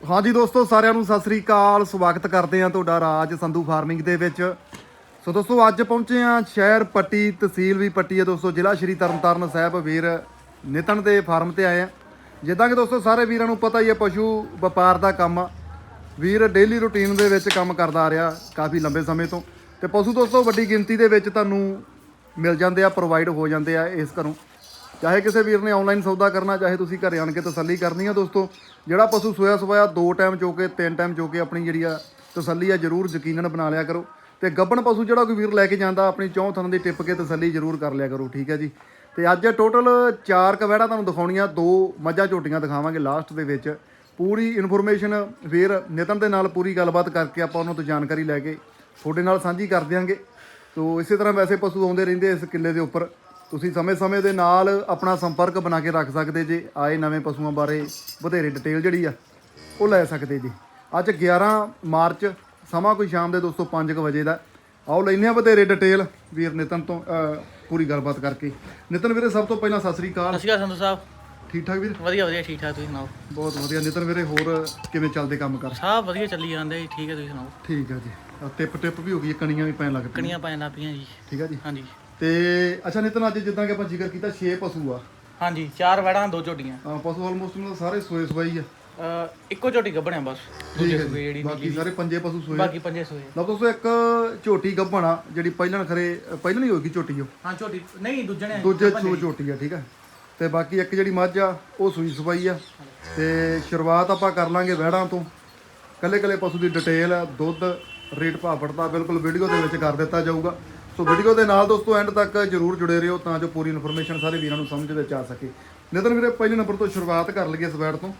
ਹਾਂਜੀ ਦੋਸਤੋ, ਸਾਰਿਆਂ ਨੂੰ ਸਤਿ ਸ੍ਰੀ ਅਕਾਲ। ਸਵਾਗਤ ਕਰਦੇ ਹਾਂ ਤੁਹਾਡਾ ਰਾਜ ਸੰਧੂ ਫਾਰਮਿੰਗ ਦੇ ਵਿੱਚ। ਸੋ ਦੋਸਤੋ, ਅੱਜ ਪਹੁੰਚੇ ਹਾਂ ਸ਼ਹਿਰ ਪੱਟੀ, ਤਹਿਸੀਲ ਵੀ ਪੱਟੀ ਹੈ ਦੋਸਤੋ, ਜ਼ਿਲ੍ਹਾ ਸ਼੍ਰੀ ਤਰਨਤਾਰਨ ਸਾਹਿਬ ਵੀਰ ਨਿਤਨ ਦੇ ਫਾਰਮ ਤੇ ਆਏ ਆ ਜਿੱਦਾਂ ਕਿ ਦੋਸਤੋ, ਸਾਰੇ ਵੀਰਾਂ ਨੂੰ ਪਤਾ ਹੀ ਹੈ, ਪਸ਼ੂ ਵਪਾਰ ਦਾ ਕੰਮ ਆ। ਵੀਰ ਡੇਲੀ ਰੁਟੀਨ ਦੇ ਵਿੱਚ ਕੰਮ ਕਰਦਾ ਆ ਰਿਹਾ ਕਾਫੀ ਲੰਬੇ ਸਮੇਂ ਤੋਂ। ਤੇ ਪਸ਼ੂ ਦੋਸਤੋ, ਵੱਡੀ ਗਿਣਤੀ ਦੇ ਵਿੱਚ ਤੁਹਾਨੂੰ ਮਿਲ ਜਾਂਦੇ ਆ ਪ੍ਰੋਵਾਈਡ ਹੋ ਜਾਂਦੇ ਆ ਇਸ ਘਰੋਂ। ਚਾਹੇ ਕਿਸੇ ਵੀਰ ਨੇ ਆਨਲਾਈਨ ਸੌਦਾ ਕਰਨਾ, ਚਾਹੇ ਤੁਸੀਂ ਘਰੇ ਆਣ ਕੇ ਤਸੱਲੀ ਕਰਨੀ ਆ ਦੋਸਤੋ ਜਿਹੜਾ ਪਸ਼ੂ ਸੋਇਆ ਸਵਾਇਆ ਦੋ ਟਾਈਮ ਚੋ ਕੇ, ਤਿੰਨ ਟਾਈਮ ਚੋ ਕੇ ਆਪਣੀ ਜਿਹੜੀ ਆ ਤਸੱਲੀ ਆ, ਜਰੂਰ ਯਕੀਨਨ ਬਣਾ ਲਿਆ ਕਰੋ। ਤੇ ਗੱਬਣ ਪਸ਼ੂ ਜਿਹੜਾ ਕੋਈ ਵੀਰ ਲੈ ਕੇ ਜਾਂਦਾ, ਆਪਣੀ ਚੌਂ ਥਣ ਦੀ ਟਿੱਪ ਕੇ ਤਸੱਲੀ ਜਰੂਰ ਕਰ ਲਿਆ ਕਰੋ, ਠੀਕ ਹੈ ਜੀ। ਤੇ ਅੱਜ ਟੋਟਲ ਚਾਰ ਕਵੈੜਾ ਤੁਹਾਨੂੰ ਦਿਖਾਉਣੀਆਂ, ਦੋ ਮੱਝਾਂ ਝੋਟੀਆਂ ਦਿਖਾਵਾਂਗੇ ਲਾਸਟ ਦੇ ਵਿੱਚ। ਪੂਰੀ ਇਨਫੋਰਮੇਸ਼ਨ ਫਿਰ ਨਿਤਨ ਦੇ ਨਾਲ ਪੂਰੀ ਗੱਲਬਾਤ ਕਰਕੇ ਆਪਾਂ ਉਹਨਾਂ ਤੋਂ ਜਾਣਕਾਰੀ ਲੈ ਕੇ ਤੁਹਾਡੇ ਨਾਲ ਸਾਂਝੀ ਕਰ ਦਿਆਂਗੇ। ਤੋ ਇਸੇ ਤਰ੍ਹਾਂ ਵੈਸੇ ਪਸ਼ੂ ਆਉਂਦੇ ਰਹਿੰਦੇ ਇਸ ਕਿੱਲੇ ਦੇ ਉੱਪਰ। ਤੁਸੀਂ ਸਮੇਂ-ਸਮੇਂ ਦੇ ਨਾਲ ਆਪਣਾ ਸੰਪਰਕ ਬਣਾ ਕੇ ਰੱਖ ਸਕਦੇ ਜੇ ਆਏ ਨਵੇਂ ਪਸ਼ੂਆਂ ਬਾਰੇ ਵਧੇਰੇ ਡਿਟੇਲ ਜਿਹੜੀ ਆ ਉਹ ਲੈ ਸਕਦੇ ਜੀ। ਅੱਜ 11 ਮਾਰਚ ਸਮਾਂ ਕੋਈ ਸ਼ਾਮ ਦੇ ਦੋਸਤੋ 5 ਵਜੇ ਦਾ। ਆਓ ਲੈਨੇ ਆ ਵਧੇਰੇ ਡਿਟੇਲ ਵੀਰ ਨਿਤਨ ਤੋਂ ਪੂਰੀ ਗੱਲਬਾਤ ਕਰਕੇ। ਨਿਤਨ ਵੀਰੇ ਸਭ ਤੋਂ ਪਹਿਲਾਂ ਸਤਿ ਸ੍ਰੀ ਅਕਾਲ। ਸਤਿ ਸ਼੍ਰੀ ਅਕਾਲ ਸੰਧੂ ਸਾਹਿਬ। ਠੀਕ ਠਾਕ ਵੀਰ? ਵਧੀਆ ਵਧੀਆ ਠੀਕ ਠਾਕ ਤੁਸੀਂ ਸੁਣਾਓ? ਬਹੁਤ ਵਧੀਆ। ਨਿਤਨ ਵੀਰੇ ਹੋਰ ਕਿਵੇਂ ਚੱਲਦੇ ਕੰਮ ਕਰ? ਸਭ ਵਧੀਆ ਚੱਲੀ ਜਾਂਦੇ ਜੀ ਠੀਕ ਹੈ ਤੁਸੀਂ ਸੁਣਾਓ? ਠੀਕ ਆ ਜੀ। ਟਿਪ ਟਿਪ ਵੀ ਹੋ ਗਈ ਕਣੀਆਂ ਵੀ ਪੈਣ ਲੱਗ ਪਈਆਂ। ਕਣੀਆਂ ਪਾਣ ਲੱਗ ਪਈਆਂ ਜੀ। ਠੀਕ ਆ ਜੀ। ਹਾਂਜੀ। ਤੇ ਅੱਛਾ ਨਿਤਨ ਅੱਜ ਜਿੱਦਾਂ ਕਿ ਆਪਾਂ ਜ਼ਿਕਰ ਕੀਤਾ 6 ਪਸ਼ੂ ਆ। ਹਾਂਜੀ ਚਾਰ ਵੜਾਂ ਦੋ ਝੋਟੀਆਂ। ਅਹ ਪਸ਼ੂ ਆਲਮੋਸਟ ਮਤਲਬ ਸਾਰੇ ਸੋਏ ਸਵਾਈ ਆ। ਇੱਕੋ ਝੋਟੀ ਗੱਭਣਿਆ ਬਸ। ਠੀਕ ਦੂਜੇ ਹੈ ਸੂਏ ਜੀ ਜਿਹੜੀ ਬਾਕੀ ਸਾਰੇ ਪੰਜੇ ਪਸ਼ੂ ਸੋਏ ਆ। ਬਾਕੀ ਪੰਜੇ ਸੂਏ ਲਓ ਦੋਸਤੋ ਇੱਕ ਝੋਟੀ ਗੱਭਣਾ ਜਿਹੜੀ ਪਹਿਲਾਂ ਖਰੇ ਪਹਿਲਾਂ ਹੀ ਹੋਏਗੀ ਝੋਟੀ ਉਹ। ਹਾਂ ਝੋਟੀ ਨਹੀਂ ਦੂਜੇ ਨੇ ਦੂਜੇ ਸੂ ਝੋਟੀ ਆ ਠੀਕ ਆ। ਤੇ ਬਾਕੀ ਇੱਕ ਜਿਹੜੀ ਮੱਝ ਆ ਉਹ ਸੂਈ ਸਵਾਈ ਆ। ਤੇ ਸ਼ੁਰੂਆਤ ਆਪਾਂ ਕਰ ਲਾਂਗੇ ਵਹਿੜਾਂ ਤੋਂ। ਕੱਲੇ ਕੱਲੇ ਪਸ਼ੂ ਦੀ ਡਿਟੇਲ ਦੁੱਧ ਰੇਟ ਭਾਅ ਦਾ ਬਿਲਕੁਲ ਵੀਡੀਓ ਦੇ ਵਿੱਚ ਕਰ ਦਿੱਤਾ ਜਾਊਗਾ। ਸੋ ਵੀਡੀਓ ਦੇ ਨਾਲ ਦੋਸਤੋ ਐਂਡ ਤੱਕ ਜਰੂਰ ਜੁੜੇ ਰਹੋ ਤਾਂ ਜੋ ਪੂਰੀ ਇਨਫੋਰਮੇਸ਼ਨ ਸਾਰੇ ਵੀਰਾਂ ਨੂੰ ਸਮਝ ਵਿੱਚ ਆ ਸਕੇ। ਨਿਤਨ ਵੀਰੇ ਪਹਿਲੇ ਨੰਬਰ ਤੋਂ ਸ਼ੁਰੂਆਤ ਕਰ ਲਈਏ ਇਸ ਵੈੜ ਤੋਂ।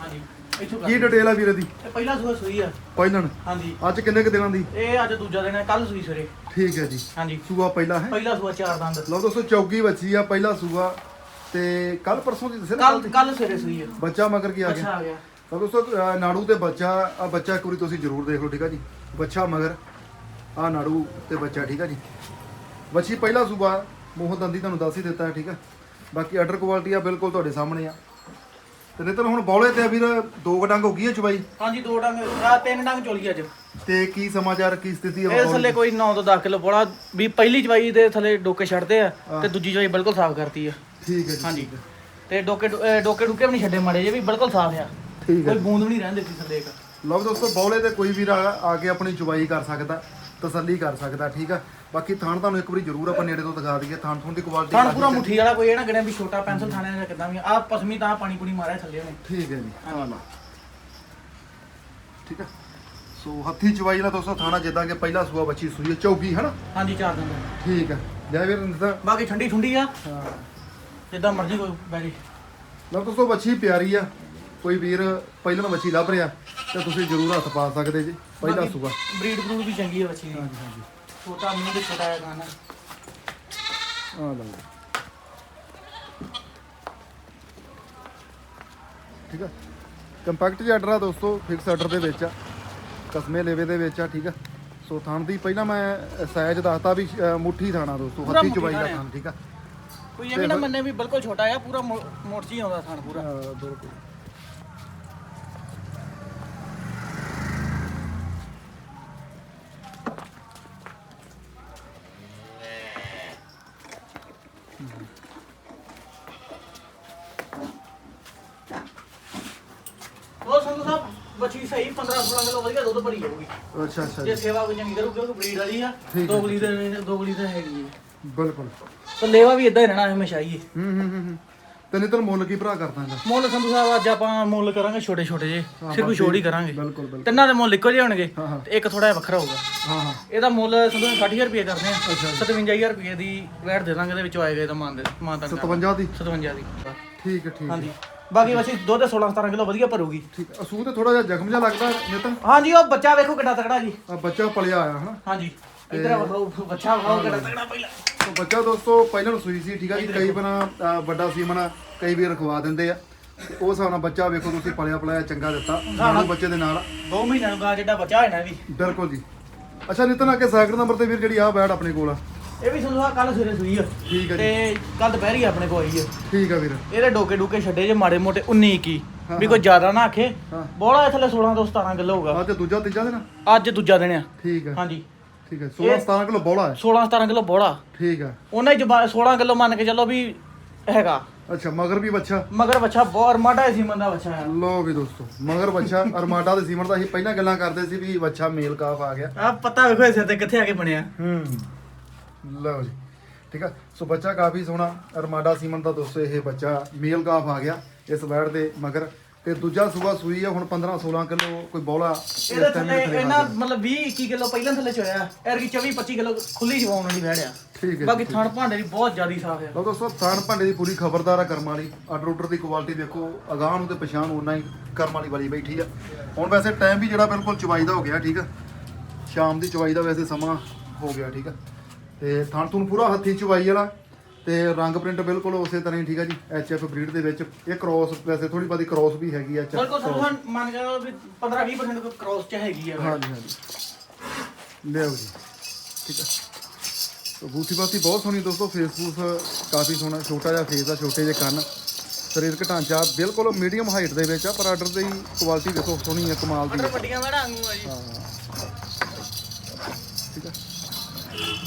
ਹਾਂਜੀ ਇੱਥੋਂ ਕੀ ਡਿਟੇਲ ਆ ਵੀਰੇ ਦੀ? ਇਹ ਪਹਿਲਾ ਸੂਆ ਸੂਈ ਆ। ਪਹਿਲਾਂ ਹਾਂਜੀ। ਅੱਜ ਕਿੰਨੇ ਕੁ ਦਿਨਾਂ ਦੀ? ਇਹ ਅੱਜ ਦੂਜਾ ਦਿਨ ਹੈ ਕੱਲ ਸੂਈ ਸਵੇਰੇ ਠੀਕ ਹੈ ਜੀ। ਹਾਂਜੀ। ਸੂਆ ਪਹਿਲਾ ਹੈ? ਪਹਿਲਾ ਸੂਆ ਚਾਰ ਦੰਦ। ਲਓ ਦੋਸਤੋ ਚੌਗੀ ਬੱਚੀ ਆ ਪਹਿਲਾ ਸੂਆ ਤੇ ਕੱਲ ਪਰਸੋਂ ਦੀ ਦੱਸਿਆ ਕੱਲ ਕੱਲ ਸਵੇਰੇ ਸੂਈ ਆ। ਬੱਚਾ ਮਗਰ ਕੀ ਆ ਗਿਆ? ਅੱਛਾ ਆ ਗਿਆ। ਤਾਂ ਦੋਸਤੋ ਨਾੜੂ ਤੇ ਬੱਚਾ ਆ ਬੱਚਾ ਇੱਕ ਵਾਰੀ ਤੁਸੀਂ ਜ਼ਰੂਰ ਦੇਖ ਲਓ ਠੀਕ ਆ ਜੀ? ਬੱਚਾ ਮਗਰ। ਆ ਨਾੜੂ ਤੇ ਬੱਚਾ ਠੀਕ ਆ ਜੀ? ਬੱਚੀ ਪਹਿਲਾ ਸੂਬਾ ਮੋਹ ਦੰਦੀ ਤੁਹਾਨੂੰ ਦੱਸ ਹੀ ਦਿੱਤਾ ਠੀਕ ਆ? ਬਾਕੀ ਆਰਡਰ ਕੁਆਲਿਟੀ ਆ ਬਿਲਕੁਲ ਤੁਹਾਡੇ ਸਾਹਮਣੇ ਆ। ਤੇ ਨਿਤਨ ਹੁਣ ਬੌਲੇ ਤੇ ਆ ਵੀਰ ਦੋ ਕੁ ਡੰਗ ਹੋ ਗਈ ਹੈ ਚਬਾਈ? ਹਾਂਜੀ ਦੋ ਡੰਗ ਆ ਤਿੰਨ ਡੰਗ ਚੋਲੀ ਅੱਜ। ਤੇ ਕੀ ਸਮਾਚਾਰ ਕੀ ਸਥਿਤੀ ਆ ਇਹ ਥੱਲੇ ਕੋਈ 9 ਤੋਂ 10 ਕਿਲੋ ਬੋਲਾ ਵੀ ਪਹਿਲੀ ਚਵਾਈ ਦੇ ਥੱਲੇ ਡੋਕੇ ਛੱਡਦੇ ਆ ਤੇ ਦੂਜੀ ਚਵਾਈ ਬਿਲਕੁਲ ਸਾਫ਼ ਕਰਤੀ ਆ। ਠੀਕ ਹੈ ਜੀ ਹਾਂਜੀ। ਤੇ ਡੋਕੇ ਡੁ- ਅਹ ਡੋਕੇ ਡੁਕੇ ਵੀ ਨਹੀਂ ਛੱਡੇ ਮਾੜੇ ਜੇ ਵੀ ਬਿਲਕੁਲ ਸਾਫ਼ ਆ। ਠੀਕ ਹੈ ਕੋਈ ਬੂੰਦ ਵੀ ਨਹੀਂ ਰਹਿੰਦੇ ਸੀ ਥੱਲੇ ਇੱਕ। ਲਓ ਦੋਸਤੋ ਬੌਲੇ ਤੇ ਕੋਈ ਵੀਰ ਆ ਆ ਕੇ ਆਪਣੀ ਚੁਬਾਈ ਕਰ ਸਕਦਾ। ਤਸੱਲੀ ਕਰ ਸਕਦਾ ਠੀਕ ਆ? ਬਾਕੀ ਥਾਣ ਤੁਹਾਨੂੰ ਇੱਕ ਵਾਰੀ ਜ਼ਰੂਰ ਆਪਾਂ ਨੇੜੇ ਤੋਂ ਦਿਖਾ ਦਈਏ ਥਾਣ ਥੁਣ ਦੀ ਕੁਆਲਿਟੀ ਥਾਣ ਪੂਰਾ ਮੁੱਠੀ ਵਾਲਾ ਕੋਈ ਇਹ ਨਾ ਗਣਿਆ ਵੀ ਛੋਟਾ ਪੈਨਸਲ ਥਾਣੇ ਦਾ ਕਿਦਾਂ ਵੀ ਆ। ਪਸਮੀ ਤਾਂ ਪਾਣੀ ਪੂਣੀ ਮਾਰਿਆ ਥੱਲੇ ਉਹਨੇ। ਠੀਕ ਹੈ ਜੀ। ਹਾਂ। ਠੀਕ ਆ? ਸੋ ਹੱਥੀ ਚੁਬਾਈ ਨਾਲ ਦੋਸਤੋ ਥਾਣਾ ਜਿੱਦਾਂ ਕਿ ਪਹਿਲਾ ਸੂਆ ਬੱਚੀ ਸੂਈ ਹੈ ਚੌਗੀ ਹਨਾ ਹਾਂਜੀ ਚਾਰ ਦਿਨ ਦਾ। ਠੀਕ ਆ। ਜੈ ਵੀਰ ਨਿਤਾ ਬਾਕੀ ਠੰਡੀ ਠੁੰਡੀ ਆ। ਹਾਂ। ਜਿੱਦਾਂ ਮਰਜ਼ੀ ਕੋਈ ਬੈਠੀ ਲਓ ਦੋਸਤੋ ਬੱਚੀ ਪਿਆਰੀ ਆ। ਕੋਈ ਵੀਰ ਪਹਿਲਾਂ ਬੱਚੀ ਲੱਭ ਰਿਹਾ ਤੇ ਤੁਸੀਂ ਜ਼ਰੂਰ ਹੱਥ ਪਾ ਸਕਦੇ ਜੀ। ਪਹਿਲਾ ਸੂਆ। ਬਰੀਡ ਬਰੂਡ ਵੀ ਚੰਗੀ ਆ ਬੱਚੀ ਦੀ ਹਾਂਜੀ ਹਾਂਜੀ। ਛੋਟਾ ਮੂੰਹ ਤੇ ਛੋਟਾ ਜਿਹਾ ਗਾਣਾ ਆ ਲਓ ਠੀਕ ਆ? ਕੰਪੈਕਟ ਜਿਹਾ ਆਰਡਰ ਆ ਦੋਸਤੋ ਫਿਕਸ ਆਰਡਰ ਦੇ ਵਿੱਚ ਆ। ਕਸਮੇ ਲੇਵੇ ਦੇ ਵਿੱਚ ਆ ਠੀਕ ਆ? ਸੋ ਥਣ ਦੀ ਪਹਿਲਾਂ ਮੈਂ ਸਾਈਜ਼ ਦੱਸਤਾ ਵੀ ਅ, ਮੁੱਠੀ ਥਾਣਾ ਦੋਸਤੋ ਪੂਰਾ ਹੱਥੀ ਮੁੱਠੀ ਚੁਬਾਈ ਦਾ ਥਾਣਾ। ਥਣ ਠੀਕ ਆ? ਕੋਈ ਇਹ ਵੀ ਨਾ ਮੰਨੇ ਵੀ ਬਿਲਕੁਲ ਛੋਟਾ ਆ ਪੂਰਾ ਮੋਟਜੀ ਆਉਂਦਾ ਥਾਣ ਪੂਰਾ। ਅ, ਬਿਲਕੁਲ। ਅੱਛਾ ਅੱਛਾ ਜੇ ਜੀ। ਸੇਵਾ ਕੋਈ ਚੰਗੀ ਕਰੂਗੀ ਉਹ ਬਰੀਡ ਵਾਲੀ ਆ। ਠੀਕ ਦੋਗਲੀ ਦੇ ਦੋਗਲੀ ਤੇ ਹੈਗੀ ਹੈ ਬਿਲਕੁਲ। ਤੇ ਲੇਵਾ ਵੀ ਇਦਾਂ ਹੀ ਰਹਿਣਾ ਹਮੇਸ਼ਾ ਹੀ ਹੂੰ ਹੂੰ ਹੂੰ ਹੂੰ। ਤੇ ਨਹੀਂ ਤਾਂ ਮੁੱਲ ਕੀ ਭਰਾ ਕਰ ਦਾਂਗਾ ਮੁੱਲ ਸੰਧੂ ਸਾਹਿਬ ਅੱਜ ਆਪਾਂ ਮੁੱਲ ਕਰਾਂਗੇ ਛੋਟੇ ਛੋਟੇ ਜੇ ਸਿਰਫ ਛੋੜ ਹੀ ਕਰਾਂਗੇ। ਬਿਲਕੁਲ ਬਿਲਕੁਲ। ਤਿੰਨਾਂ ਦੇ ਮੁੱਲ ਇੱਕੋ ਜਿਹੇ ਹੋਣਗੇ। ਹਾਂ ਹਾਂ। ਤੇ ਇੱਕ ਥੋੜਾ ਜਿਹਾ ਵੱਖਰਾ ਹੋਊਗਾ। ਹਾਂ ਹਾਂ। ਇਹਦਾ ਮੁੱਲ ਸੰਧੂ 60000 ਰੁਪਏ ਕਰਦੇ ਆ। 57000 ਰੁਪਏ ਦੀ ਵੈਟ ਦੇ ਦਾਂਗੇ ਇਹਦੇ ਵਿੱਚੋਂ ਆਏਗਾ ਇਹਦਾ ਮਾਨ ਦੇ ਮਾਨ ਤੱਕ 57 ਦੀ? 57 ਦੀ। ਠੀਕ ਹੈ ਠੀਕ ਹੈ। ਹਾਂਜੀ। ਬਾਕੀ ਵੈਸੇ ਦੁੱਧ 16 17 ਕਿਲੋ ਵਧੀਆ ਭਰੂਗੀ। ਠੀਕ। ਅਸੂਲ ਤੇ ਥੋੜਾ ਜਿਹਾ ਜ਼ਖਮ ਜਿਹਾ ਲੱਗਦਾ ਨਿਤਨ ਹਾਂਜੀ ਉਹ ਬੱਚਾ ਵੇਖੋ ਕਿੱਡਾ ਤਕੜਾ ਜੀ। ਆ ਬੱਚਾ ਪਲਿਆ ਆਇਆ ਹਨਾ? ਹਾਂਜੀ ਇਧਰ ਵਿਖਾਓ ਬੱਚਾ ਵਿਖਾਓ ਕਿੱਡਾ ਤਕੜਾ ਪਹਿਲਾਂ। ਤੋ ਬੱਚਾ ਦੋਸਤੋ ਪਹਿਲਾਂ ਨੂੰ ਸੂਈ ਸੀ ਠੀਕ ਆ ਜੀ? ਕਈ ਵਾਰ ਵੱਡਾ ਸੀਮਨ ਕਈ ਵੀਰ ਰਖਵਾ ਦਿੰਦੇ ਆ। ਤੇ ਉਹ ਹਿਸਾਬ ਨਾਲ ਬੱਚਾ ਵੇਖੋ ਤੁਸੀਂ ਪਲਿਆ ਪਲਾਇਆ ਚੰਗਾ ਦਿੱਤਾ ਨਾਲੋਂ ਬੱਚੇ ਦੇ ਨਾਲ। ਦੋ ਮਹੀਨਿਆਂ ਨੂੰ ਗਾ ਜਿਹੜਾ ਬੱਚਾ ਹੈ ਨਾ ਵੀ। ਬਿਲਕੁਲ ਜੀ। ਅੱਛਾ ਨਿਤਨ ਆ ਕੇ ਸੈਕਿੰਡ ਨੰਬਰ ਤੇ ਵੀਰ ਜਿਹੜੀ ਆ ਬੈਡ ਆਪਣੇ ਕੋਲ ਆ। ਇਹ ਵੀ ਤੁਹਾਨੂੰ ਕੱਲ ਸਵੇਰੇ ਸੂਈ ਆ। ਠੀਕ ਜੀ। ਤੇ ਕੱਲ ਦੁਪਹਿਰੀ ਆਪਣੇ ਕੋਲ ਆਈ ਆ। ਠੀਕ ਆ ਵੀਰ। ਇਹਦੇ ਡੋਕੇ ਡੂਕੇ ਛੱਡੇ ਜੇ ਮਾੜੇ ਮੋਟੇ 19 21 ਹਾਂ, ਵੀ ਕੋਈ ਜ਼ਿਆਦਾ ਨਾ ਆਖੇ। ਹਾਂ। ਬੋਲਾ ਥੱਲੇ 16 ਤੋਂ 17 ਕਿਲੋ ਹੋਊਗਾ। ਆ ਤੇ ਦੂਜਾ ਤੀਜਾ ਦਿਨ ਅੱਜ ਦੂਜਾ ਦਿਨ ਆ। ਠੀਕ ਹੈ ਹਾਂਜੀ। ਠੀਕ ਹੈ 16 17 ਕਿਲੋ ਬੋਲਾ ਹੈ। 16 17 ਕਿਲੋ ਬੋਲਾ। ਠੀਕ ਹੈ ਉਹਨਾਂ ਹੀ ਜਬਾ- 16 ਕਿਲੋ ਮੰਨ ਕੇ ਚੱਲੋ ਵੀ ਹੈਗਾ। ਅੱਛਾ ਮਗਰ ਵੀ ਬੱਚਾ ਮਗਰ ਬੱਚਾ ਬਹੁਤ ਮਾੜਾ ਸੀ ਮੰਦਾ ਬੱਚਾ ਆ। ਲੋ ਵੀ ਦੋਸਤੋ ਮਗਰ ਬੱਚਾ ਅਰਮਾਡਾ ਦੇ ਸੀਮਨ ਦਾ ਅਸੀਂ ਪਹਿਲਾਂ ਗੱਲਾਂ ਕਰਦੇ ਸੀ ਵੀ ਬੱਚਾ ਮੇਲ ਕਾਫ ਆ ਗਿਆ। ਆ ਪਤਾ ਵੇਖੋ ਇਸੇ ਤੇ ਕਿੱਥੇ ਆ ਕੇ ਬਣਿਆ। ਹੂੰ। ਲਓ ਜੀ। ਠੀਕ ਆ? ਸੋ ਬੱਚਾ ਕਾਫੀ ਸੋਹਣਾ ਅਰਮਾਡਾ ਸੀਮਨ ਦਾ ਦੋਸਤੋ ਇਹ ਬੱਚਾ ਮੇਲ ਕਾਫ ਆ ਗਿਆ ਇਸ ਵੈੜ ਦੇ ਮਗਰ। ਤੇ ਦੂਜਾ ਸੂਆ ਸੂਈ ਆ ਹੁਣ 15 16 ਕਿਲੋ ਕੋਈ ਬੋਲਾ ਇਹਦੇ ਥੱਲੇ ਇਹਨਾਂ। ਮਤਲਬ 20 21 ਕਿਲੋ ਪਹਿਲਾਂ ਥੱਲੇ ਚੋਇਆ ਐਰਗੀ 24 25 ਕਿਲੋ ਖੁੱਲੀ ਜਵਾਉਣ ਵਾਲੀ ਵੜਿਆ ਠੀਕ ਹੈ ਬਾਕੀ ਥਣ ਭਾਂਡੇ ਦੀ ਬਹੁਤ ਜ਼ਿਆਦੀ ਸਾਫ਼ ਆ। ਲਓ ਦੋਸਤੋ ਥਾਣ ਭਾਂਡੇ ਦੀ ਪੂਰੀ ਖਬਰਦਾਰ ਆ ਕਰਮ ਵਾਲੀ। ਆਰਡਰ ਆਰਡਰ ਦੀ ਕੁਆਲਿਟੀ ਦੇਖੋ ਅਗਾਹ ਨੂੰ ਤੇ ਪਛਾਣ ਉਨਾ ਹੀ ਕਰਮ ਵਾਲੀ ਵਾਲੀ ਬੈਠੀ ਆ। ਹੁਣ ਵੈਸੇ ਟਾਈਮ ਵੀ ਜਿਹੜਾ ਬਿਲਕੁਲ ਚਵਾਈ ਦਾ ਹੋ ਗਿਆ ਠੀਕ ਆ? ਸ਼ਾਮ ਦੀ ਚਵਾਈ ਦਾ ਵੈਸੇ ਸਮਾਂ ਹੋ ਗਿਆ ਠੀਕ ਆ? ਤੇ ਥਣ ਤੁਨ ਪੂਰਾ ਹੱਥੀ ਚਵਾਈ ਵਾਲਾ ਤੇ ਰੰਗ ਪ੍ਰਿੰਟ ਬਿਲਕੁਲ ਉਸੇ ਤਰ੍ਹਾਂ ਹੀ ਠੀਕ ਆ ਜੀ ਐਚ ਐਫ ਬਰੀਡ ਦੇ ਵਿੱਚ। ਇਹ ਕ੍ਰੋਸ ਵੈਸੇ ਥੋੜੀ ਬਾਦੀ ਕ੍ਰੋਸ ਵੀ ਹੈਗੀ ਐਚ ਬਿਲਕੁਲ ਸਾਨੂੰ ਮੰਨ ਕੇ ਚੱਲੋ ਵੀ 15 20% ਕੋਈ ਕ੍ਰੋਸ ਚ ਹੈਗੀ ਆ। ਹਾਂਜੀ ਹਾਂਜੀ। ਲਿਓ ਜੀ ਠੀਕ ਆ। ਤੋ ਬੂਥੀ ਬਾਤੀ ਬਹੁਤ ਸੋਹਣੀ ਦੋਸਤੋ ਫੇਸਬੁੱਕ ਕਾਫੀ ਸੋਹਣਾ ਛੋਟਾ ਜਿਹਾ ਫੇਸ ਆ ਛੋਟੇ ਜਿਹੇ ਕੰਨ। ਸਰੀਰਕ ਢਾਂਚਾ ਬਿਲਕੁਲ ਮੀਡੀਅਮ ਹਾਈਟ ਦੇ ਵਿੱਚ ਆ ਪਰ ਆਰਡਰ ਦੀ ਕੁਆਲਿਟੀ ਦੇਖੋ ਸੋਹਣੀ ਹੈ ਕਮਾਲ ਦੀ ਹੈ ਵੱਡੀਆਂ ਵੜਾ ਆਂਗੂ ਆ ਜੀ। ਠੀਕ ਆ।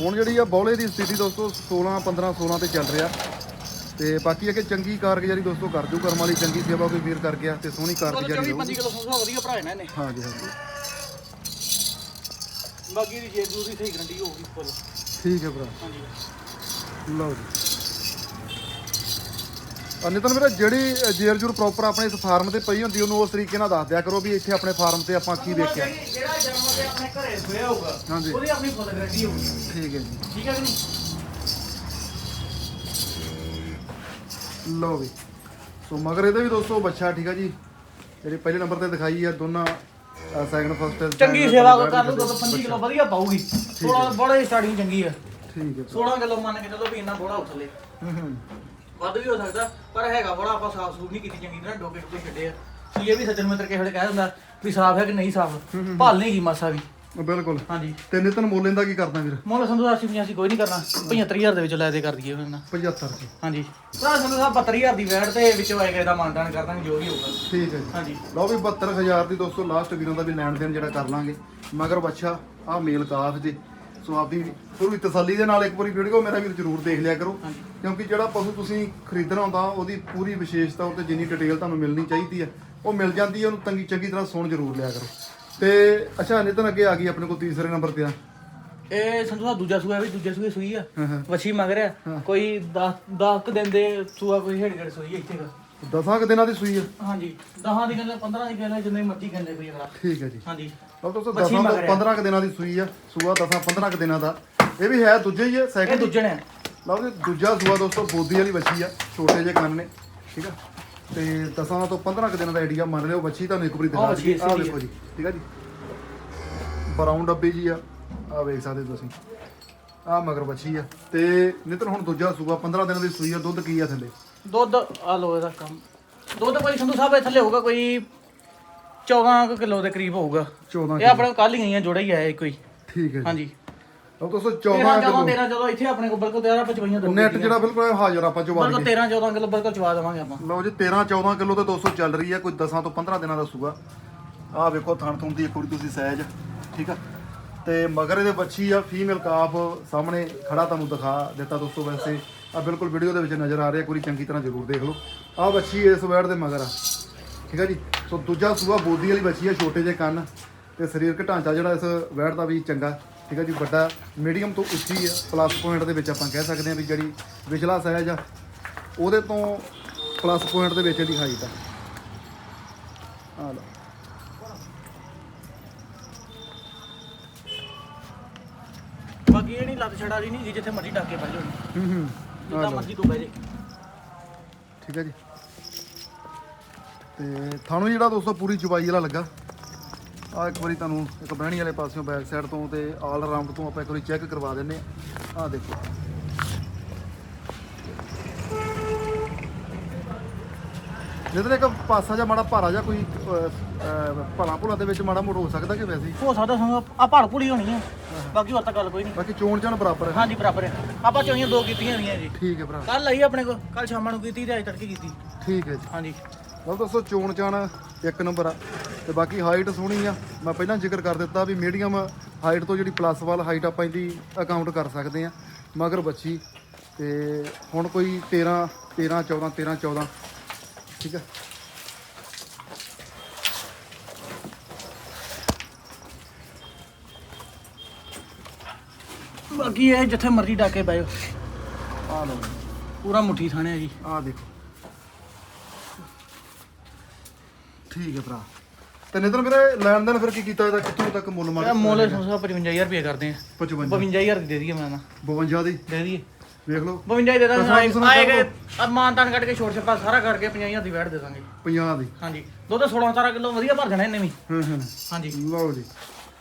ਹੁਣ ਜਿਹੜੀ ਆ ਬੌਲੇ ਦੀ ਸਥਿਤੀ ਦੋਸਤੋ 16 15 16 ਤੇ ਚੱਲ ਰਿਹਾ। ਤੇ ਬਾਕੀ ਹੈ ਕਿ ਚੰਗੀ ਕਾਰਗੁਜ਼ਾਰੀ ਦੋਸਤੋ ਕਰ ਜੂ ਕਰਮ ਵਾਲੀ ਚੰਗੀ ਸੇਵਾ ਕੋਈ ਵੀਰ ਕਰ ਗਿਆ ਤੇ ਸੋਹਣੀ ਕਾਰਗੁਜ਼ਾਰੀ 24 25 ਹੋਊਗੀ ਕਿਲੋ ਸੰਸਾ ਵਧੀਆ ਭਰਾ ਇਹਨਾਂ ਨੇ। ਹਾਂਜੀ ਹਾਂਜੀ। ਬਾਕੀ ਦੀ ਜੇਬ ਦੀ ਸਹੀ ਗਰੰਟੀ ਹੋਊਗੀ ਫੁੱਲ। ਠੀਕ ਹੈ ਭਰਾ। ਹਾਂਜੀ। ਲਓ ਜੀ। ਅਨਿਤਨ ਵੀਰੇ ਜਿਹੜੀ ਜੇਰ ਜੂਰ ਪ੍ਰੋਪਰ ਆਪਣੇ ਇਸ ਫਾਰਮ ਤੇ ਪਈ ਹੁੰਦੀ ਉਹਨੂੰ ਉਸ ਤਰੀਕੇ ਨਾਲ ਦੱਸ ਦਿਆ ਕਰੋ ਵੀ ਇੱਥੇ ਆਪਣੇ ਫਾਰਮ ਤੇ ਆਪਾਂ ਕੀ ਵੇਖਿਆ। ਜਿਹੜਾ ਜਨਮ ਤੇ ਆਪਣੇ ਘਰੇ ਹੋਇਆ ਹੋਊਗਾ ਹਾਂਜੀ। ਉਹਦੀ ਆਪਣੀ ਫੁੱਲ ਗਰੰਟੀ ਹੋਊਗੀ। ਠੀਕ ਹੈ ਜੀ। ਠੀਕ ਹੈ ਕਿ ਨਹੀਂ? ਲਓ ਵੀ। ਸੋ ਮਗਰ ਇਹਦੇ ਵੀ ਦੋਸਤੋ ਬੱਚਾ ਠੀਕ ਆ ਜੀ। ਜਿਹੜੇ ਪਹਿਲੇ ਨੰਬਰ ਤੇ ਦਿਖਾਈ ਆ ਦੋਨਾਂ ਸੈਕੰਡ ਫਸਟ ਚੰਗੀ ਸੇਵਾ ਕਰ ਲੂ ਤਾਂ 25 ਕਿਲੋ ਵਧੀਆ ਪਾਊਗੀ। ਥੋੜਾ ਬੜਾ ਸਟਾਰਟਿੰਗ ਚੰਗੀ ਆ। ਠੀਕ ਹੈ 16 ਕਿਲੋ ਮੰਨ ਕੇ ਚੱਲੋ ਵੀ ਇੰਨਾ ਬੋੜਾ ਉਥਲੇ। ਹੂੰ ਹੂੰ। ਵੱਧ ਵੀ ਹੋ ਸਕਦਾ ਪਰ ਹੈਗਾ ਬੜਾ ਆਪਾਂ ਸਾਫ਼ ਸੂਫ ਨਹੀਂ ਕੀਤੀ ਚੰਗੀ ਤਰ੍ਹਾਂ ਡੋਕੇ ਟੁਕੇ ਛੱਡੇ ਆ। ਸੋ ਇਹ ਵੀ ਸੱਜਣ ਮਿੱਤਰ ਵੇਲੇ ਕਹਿ ਦਿੰਦਾ ਵੀ ਸਾਫ਼ ਹੈ ਕਿ ਨਹੀਂ ਸਾਫ਼? ਭਾਲ ਨਹੀਂ ਗਈ ਮਾਸਾ ਵੀ? ਬਿਲਕੁਲ। ਹਾਂਜੀ। ਤੇ ਨਿਤਨ ਮੋਲਨ ਦਾ ਕੀ ਕਰਦਾ ਵੀਰ? ਮੋਲ ਸੰਧੂ ਦਾ ਅਸੀਂ ਅਸੀਂ ਕੋਈ ਨਹੀਂ ਕਰਨਾ 75000 ਦੇ ਵਿੱਚ ਲੈ ਦੇ ਕਰ ਦਈਏ ਉਹਨਾਂ। ਨਾਲ 75 ਜੀ। ਹਾਂਜੀ। ਭਰਾ ਸੰਧੂ ਸਾਹਿਬ 72000 ਦੀ ਵੈਟ ਤੇ ਵਿੱਚੋਂ ਆਏਗਾ ਇਹਦਾ ਮਾਨਦਾਨ ਕਰ ਦਾਂਗੇ ਜੋ ਵੀ ਹੋਊਗਾ। ਠੀਕ ਹੈ ਹਾਂਜੀ। ਲਓ ਵੀ 72000 ਦੀ ਦੋਸਤੋ ਲਾਸਟ ਵੀਰਾਂ ਦਾ ਵੀ ਲੈਣ ਦੇਣ ਜਿਹੜਾ ਕਰ ਲਾਂਗੇ। ਮਗਰ ਬੱਚਾ ਆ ਮੇਲ ਕਾਫ ਜੀ। ਸੋ ਆਪਦੀ ਪੂਰੀ ਤਸੱਲੀ ਦੇ ਨਾਲ ਇੱਕ ਵਾਰੀ ਵੀਡੀਓ ਮੇਰਾ ਵੀਰ ਜ਼ਰੂਰ ਦੇਖ ਲਿਆ ਕਰੋ। ਕਿਉਂਕਿ ਜਿਹੜਾ ਪਸ਼ੂ ਤੁਸੀਂ ਖਰੀਦਣਾ ਹੁੰਦਾ ਉਹਦੀ ਪੂਰੀ ਵਿਸ਼ੇਸ਼ਤਾ ਉੱਤੇ ਜਿੰਨੀ ਡਿਟੇਲ ਤੁਹਾਨੂੰ ਮਿਲਣੀ ਚਾਹੀਦੀ ਹੈ ਉਹ ਮਿਲ ਜਾਂਦੀ ਹੈ ਉਹਨੂੰ ਤੰਗੀ ਚੰਗੀ ਤਰ੍ਹਾਂ ਸੁਣ ਜ਼ਰੂਰ ਲਿਆ ਕਰੋ। ਤੇ ਅੱਛਾ ਨਿਤਨ ਅੱਗੇ ਆ ਗਈ ਆਪਣੇ ਕੋਲ ਤੀਸਰੇ ਨੰਬਰ ਤੇ ਆ। ਇਹ ਸੰਧੂ ਸਾਹਿਬ ਦੂਜਾ ਸੂਆ ਵੀ ਦੂਜੇ ਸੂਏ ਸੂਈ ਆ। ਵੱਛੀ ਮੰਗ ਰਿਹਾ ਕੋਈ 10 10 ਕ ਦਿਨ ਦੇ ਸੂਆ ਕੋਈ ਹੇੜ ਗੜ ਸੂਈ ਇੱਥੇ ਦਾ। ਦਸਾਂ ਕੁ ਦਿਨਾਂ ਦੀ ਸੂਈ ਆ। ਹਾਂਜੀ। 10 ਦੀ ਗੱਲ 15 ਦੀ ਗੱਲ ਜਿੰਨੇ ਮਰਜ਼ੀ ਕਹਿੰਦੇ ਕੋਈ ਅਗਲਾ। ਠੀਕ ਹੈ ਜੀ। ਹਾਂਜੀ। ਲਓ ਦੋਸਤੋ ਵੱਛੀ ਦਸਾਂ ਤੋਂ ਮਗਰ ਆ। 15 ਕੁ ਦਿਨਾਂ ਦੀ ਸੂਈ ਆ ਸੂਆ ਦਸਾਂ 15 ਕੁ ਦਿਨਾਂ ਦਾ। ਇਹ ਵੀ ਹੈ ਦੂਜੇ ਹੀ ਹੈ ਇਹ ਸੈਕਿੰਡ ਦੂਜੇ ਨੇ। ਲਓ ਜੀ ਦੂਜਾ ਸੂਆ ਦੋਸਤੋ ਬੋਦੀ ਵਾਲੀ ਬੱਚੀ ਆ ਛੋਟੇ ਜਿਹੇ ਕੰਨ ਨੇ ਠੀਕ ਆ? ਤੇ ਦਸਾਂ ਤੋਂ 15 ਕੁ ਦਿਨਾਂ ਦਾ ਆਈਡੀਆ ਮੰਨ ਲਿਓ ਬੱਚੀ ਤੁਹਾਨੂੰ ਇੱਕ ਵਾਰੀ ਦਿਖਾ ਆਹ ਬੱਚੀ ਦਈਏ ਆਹ ਇਸੇ ਦੀ ਦੇਖੋ ਜੀ ਠੀਕ ਆ ਜੀ? ਬਰਾਊਨ ਡੱਬੀ ਜੀ ਆ ਆ ਵੇਖ ਸਕਦੇ ਤੁਸੀਂ। ਆ ਮਗਰ ਬੱਚੀ ਆ। ਤੇ ਨਿਤਰ ਹੁਣ ਦੂਜਾ ਸੂਆ 15 ਦਿਨਾਂ ਦੀ ਸੂਈ ਆ ਦੁੱਧ ਕੀ ਆ ਥੱਲੇ? ਦੁੱਧ ਆ ਲੋ ਇਹਦਾ ਕੰਮ। ਦੁੱਧ ਕੋਈ ਸੰਧੂ ਸਾਹਿਬ ਇਹ ਥੱਲੇ ਹੋਊਗਾ ਕੋਈ 14 ਕਿਲੋ ਦੇ ਕਰੀਬ ਹੋਊਗਾ। 14 ਇਹ ਆਪਣੇ ਕੱਲ ਹੀ ਗਈਆਂ ਜੋੜਾ ਹੀ ਆਇਆ ਕੋਈ ਠੀਕ ਹੈ ਹਾਂਜੀ। ਦੋਸਤੋ 13 14 14 ਕਿਲੋ। 13 14 ਇੱਥੇ ਆਪਣੇ ਕੋਲ ਬਿਲਕੁਲ 13 55 ਦੋ ਨੈਟ ਜਿਹੜਾ ਬਿਲਕੁਲ ਹਾਜ਼ਰ ਆਪਾਂ ਚਵਾ ਬਿਲਕੁਲ 13 14 ਕਿਲੋ ਬਿਲਕੁਲ ਚਵਾ ਦੇਵਾਂਗੇ ਆਪਾਂ। ਲਓ ਜੀ 13 14 ਕਿਲੋ ਤੇ 200 ਚੱਲ ਰਹੀ ਆ ਕੋਈ 10 ਤੋਂ 15 ਦਿਨਾਂ ਦਾ ਸੂਆ। ਆਹ ਵੇਖੋ ਥਣ ਥੁਣ ਦੀ ਇੱਕ ਵਾਰੀ ਤੁਸੀਂ ਸਾਈਜ਼ ਠੀਕ ਆ? ਤੇ ਮਗਰ ਇਹਦੇ ਬੱਚੀ ਆ ਫੀਮੇਲ ਕਾਫ ਸਾਹਮਣੇ ਖੜਾ ਤੁਹਾਨੂੰ ਦਿਖਾ ਦਿੱਤਾ ਦੋਸਤੋ ਵੈਸੇ। ਆ ਬਿਲਕੁਲ ਵੀਡੀਓ ਦੇ ਵਿੱਚ ਨਜ਼ਰ ਆ ਰਿਹਾ ਇੱਕ ਵਾਰੀ ਚੰਗੀ ਤਰ੍ਹਾਂ ਜ਼ਰੂਰ ਦੇਖ ਲਓ। ਆਹ ਬੱਚੀ ਇਸ ਵੈੜ ਦੇ ਮਗਰ ਆ। ਠੀਕ ਆ ਜੀ? ਸੋ ਦੂਜਾ ਸੂਆ ਬੋਦੀ ਵਾਲੀ ਬੱਚੀ ਆ ਛੋਟੇ ਜਿਹੇ ਕੰਨ ਤੇ ਸਰੀਰਕ ਢਾਂਚਾ ਜਿਹੜਾ ਇਸ ਵੈੜ ਦਾ ਵੀ ਚੰਗਾ ਠੀਕ ਆ ਜੀ? ਵੱਡਾ ਮੀਡੀਅਮ ਤੋਂ ਉੱਚੀ ਆ ਪਲੱਸ ਪੁਆਇੰਟ ਦੇ ਵਿੱਚ ਆਪਾਂ ਕਹਿ ਸਕਦੇ ਆ ਵੀ ਜਿਹੜੀ ਵਿਚਲਾ ਸਾਈਜ਼ ਆ ਉਹਦੇ ਤੋਂ ਪਲੱਸ ਪੁਆਇੰਟ ਦੇ ਵਿੱਚ ਇਹਦੀ ਹਾਈਟ ਆ। ਆ ਲਓ। ਬਾਕੀ ਇਹ ਨਹੀਂ ਲੱਤ ਛੜਾ ਦੀ ਨਹੀਂ ਜਿੱਥੇ ਮਰਜ਼ੀ ਡਾਕੇ ਬਹਿ ਜਾਓ ਹੂੰ ਹੂੰ। ਜਿੱਦਾਂ ਮਰਜ਼ੀ ਤੂੰ ਬਹਿ ਜੇ। ਠੀਕ ਹੈ ਜੀ? ਤੇ ਤੁਹਾਨੂੰ ਜਿਹੜਾ ਦੋਸਤੋ ਪੂਰੀ ਚੁਬਾਈ ਵਾਲਾ ਲੱਗਾ ਆ ਇੱਕ ਵਾਰੀ ਤੁਹਾਨੂੰ ਇੱਕ ਬਹਿਣੀ ਵਾਲੇ ਪਾਸਿਓਂ ਬੈਕ ਸਾਈਡ ਤੋਂ ਤੇ ਆਲ ਰਾਉਂਡ ਤੋਂ ਆਪਾਂ ਇੱਕ ਵਾਰੀ ਚੈੱਕ ਕਰਵਾ ਦਿੰਨੇ ਆ ਆ ਦੇਖੋ। ਜਿਹਦੇ ਇੱਕ ਪਾਸਾ ਜਾਂ ਮਾੜਾ ਭਾਰਾ ਜਾਂ ਕੋਈ ਭਲਾ ਭੁਲਾ ਦੇ ਵਿੱਚ ਮਾੜਾ ਮੋੜ ਹੋ ਸਕਦਾ ਕਿ ਵੈਸੇ ਹੀ? ਸਕਦਾ ਸੰਗ ਆ ਭੜ ਭੁੜੀ ਹੋਣੀ ਆ। ਬਾਕੀ ਹੋਰ ਤਾਂ ਗੱਲ ਕੋਈ ਨਹੀਂ। ਬਾਕੀ ਚੋਣ ਚਾਣ ਬਰਾਬਰ ਹੈ। ਹਾਂਜੀ ਬਰਾਬਰ ਹੈ। ਆਪਾਂ ਚੋਈਆਂ ਦੋ ਕੀਤੀਆਂ ਹੋਈਆਂ ਜੀ। ਠੀਕ ਹੈ ਭਰਾ। ਕੱਲ ਆਈ ਆਪਣੇ ਕੋਲ ਕੱਲ ਸ਼ਾਮਾਂ ਨੂੰ ਕੀਤੀ ਤੇ ਅੱਜ ਤੜਕੇ ਕੀਤੀ। ਠੀਕ ਹੈ ਜੀ। ਹਾਂਜੀ। ਲਓ ਦੋਸਤੋ ਚੋਣ ਚਾਣ ਇੱਕ ਨੰਬਰ ਆ ਤੇ ਬਾਕੀ ਹਾਈਟ ਸੋਹਣੀ ਆ। ਮੈਂ ਪਹਿਲਾਂ ਜ਼ਿਕਰ ਕਰ ਦਿੱਤਾ ਵੀ ਮੀਡੀਅਮ ਹਾਈਟ ਤੋਂ ਜਿਹੜੀ ਪਲੱਸ ਵਾਲ ਹਾਈਟ ਆਪਾਂ ਇਹਦੀ ਅਕਾਊਂਟ ਕਰ ਸਕਦੇ ਆ। ਮਗਰ ਬੱਚੀ ਤੇ ਹੁਣ ਕੋਈ 13 13 14 13 14 ਠੀਕ ਆ? ਬਾਕੀ ਇਹ ਜਿੱਥੇ ਮਰਜ਼ੀ ਡਾਕੇ ਪਾਇਓ ਆ ਲਓ ਪੂਰਾ ਮੁੱਠੀ ਥਾਣੇ ਆ ਜੀ। ਆ ਦੇਖੋ। ਠੀਕ ਹੈ ਭਰਾ। ਤੇ ਨਿਤਨ ਵੀਰੇ ਲੈਣ ਦੇਣ ਫਿਰ ਕੀ ਕੀਤਾ ਇਹਦਾ? ਕਿੱਥੋਂ ਤੱਕ ਮੁੱਲ ਇਹ ਮੰਗ ਮੁੱਲ 55000 ਰੁਪਏ ਕਰਦੇ ਆ। 55 52000 ਦੀ ਦੇ ਦਈਏ ਮੈਂ ਨਾ। 52 ਦੀ? ਦੇ ਦਈਏ। ਵੇਖ ਲਓ। 52 ਦੇ ਦਾਂਗੇ ਤਾਂ ਸਾਨੂੰ ਆਏ ਕਰ ਗਏ ਮਾਨਤਾਨ ਕੱਢ ਕੇ ਛੋੜ ਛੱਪਾ ਸਾਰਾ ਕਰਕੇ 50000 ਦੀ ਵੈਟ ਦੇ ਦਾਂਗੇ। 50 ਦੀ। ਹਾਂਜੀ। ਦੁੱਧ 16 17 ਕਿਲੋ ਵਧੀਆ ਭਰ ਜਾਣਾ ਇਹਨੇ ਵੀ। ਹੂੰ ਹੂੰ। ਹਾਂਜੀ। ਲਓ ਜੀ।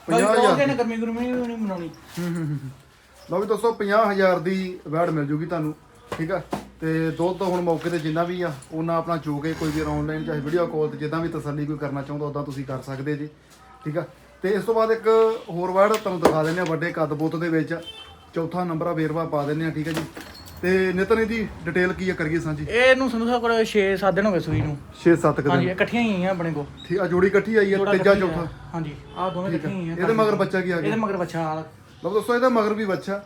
ਬਾਈ 50000 ਕੋਲ ਨੇ ਗਰਮੀ ਗਰਮੀ ਨਹੀਂ ਮਨਾਉਣੀ। ਹੂੰ ਹੂੰ ਹੂੰ ਲਓ ਵੀ ਦੋਸਤੋ 50000 ਦੀ ਵੈੜ ਮਿਲ ਜੂਗੀ ਤੁਹਾਨੂੰ। ਠੀਕ ਆ? ਤੇ ਦੁੱਧ ਹੁਣ ਮੌਕੇ ਤੇ ਜਿੰਨਾ ਵੀ ਆ ਉਹਨਾਂ ਆਪਣਾ ਚੋ ਕੇ ਕੋਈ ਵੀ ਆਨਲਾਈਨ ਚਾਹੇ ਵੀਡੀਓ ਕਾਲ ਤੇ ਜਿੱਦਾਂ ਵੀ ਤਸੱਲੀ ਕੋਈ ਕਰਨਾ ਚਾਹੁੰਦਾ ਉਦਾਂ ਤੁਸੀਂ ਕਰ ਸਕਦੇ ਜੀ। ਠੀਕ ਆ? ਤੇ ਇਸ ਤੋਂ ਬਾਅਦ ਇੱਕ ਹੋਰ ਵੈੜ ਤੁਹਾਨੂੰ ਦਿਖਾ ਦਿੰਦੇ ਆ ਵੱਡੇ ਕੱਦ ਬੁੱਤ ਦੇ ਵਿੱਚ। ਚੌਥਾ ਨੰਬਰ ਆ ਵੇਰਵਾ ਪਾ ਦਿੰਦੇ ਆ ਠੀਕ ਆ ਜੀ? ਤੇ ਨਿਤਨ ਇਹਦੀ ਡਿਟੇਲ ਕੀ ਆ ਕਰੀਏ ਸਾਂਝੀ? ਇਹਨੂੰ ਸੰਧੂ ਸਾਹਿਬ ਕੋਲ 6-7 ਦਿਨ ਹੋ ਗਏ ਸੂਈ ਨੂੰ। 6-7 ਹਾਂਜੀ ਇਹ ਇਕੱਠੀਆਂ ਹੀ ਆਈਆਂ ਆਪਣੇ ਕੋਲ। ਠੀਕ ਆ ਜੋੜੀ ਇਕੱਠੀ ਆਈ ਆ ਤੀਜਾ ਚੌਥਾ। ਆ। ਹਾਂਜੀ ਆਹ ਦੋਵੇਂ ਇਕੱਠੀਆਂ ਹੀ ਆ ਇਹਦੇ ਮਗਰ ਬੱਚਾ ਕੀ ਆ ਗਿਆ? ਇਹਦੇ ਮਗਰ ਬੱਚਾ ਆਲ ਲਓ ਦੋਸਤੋ ਇਹਦਾ ਮਗਰ ਵੀ ਬੱਚਾ।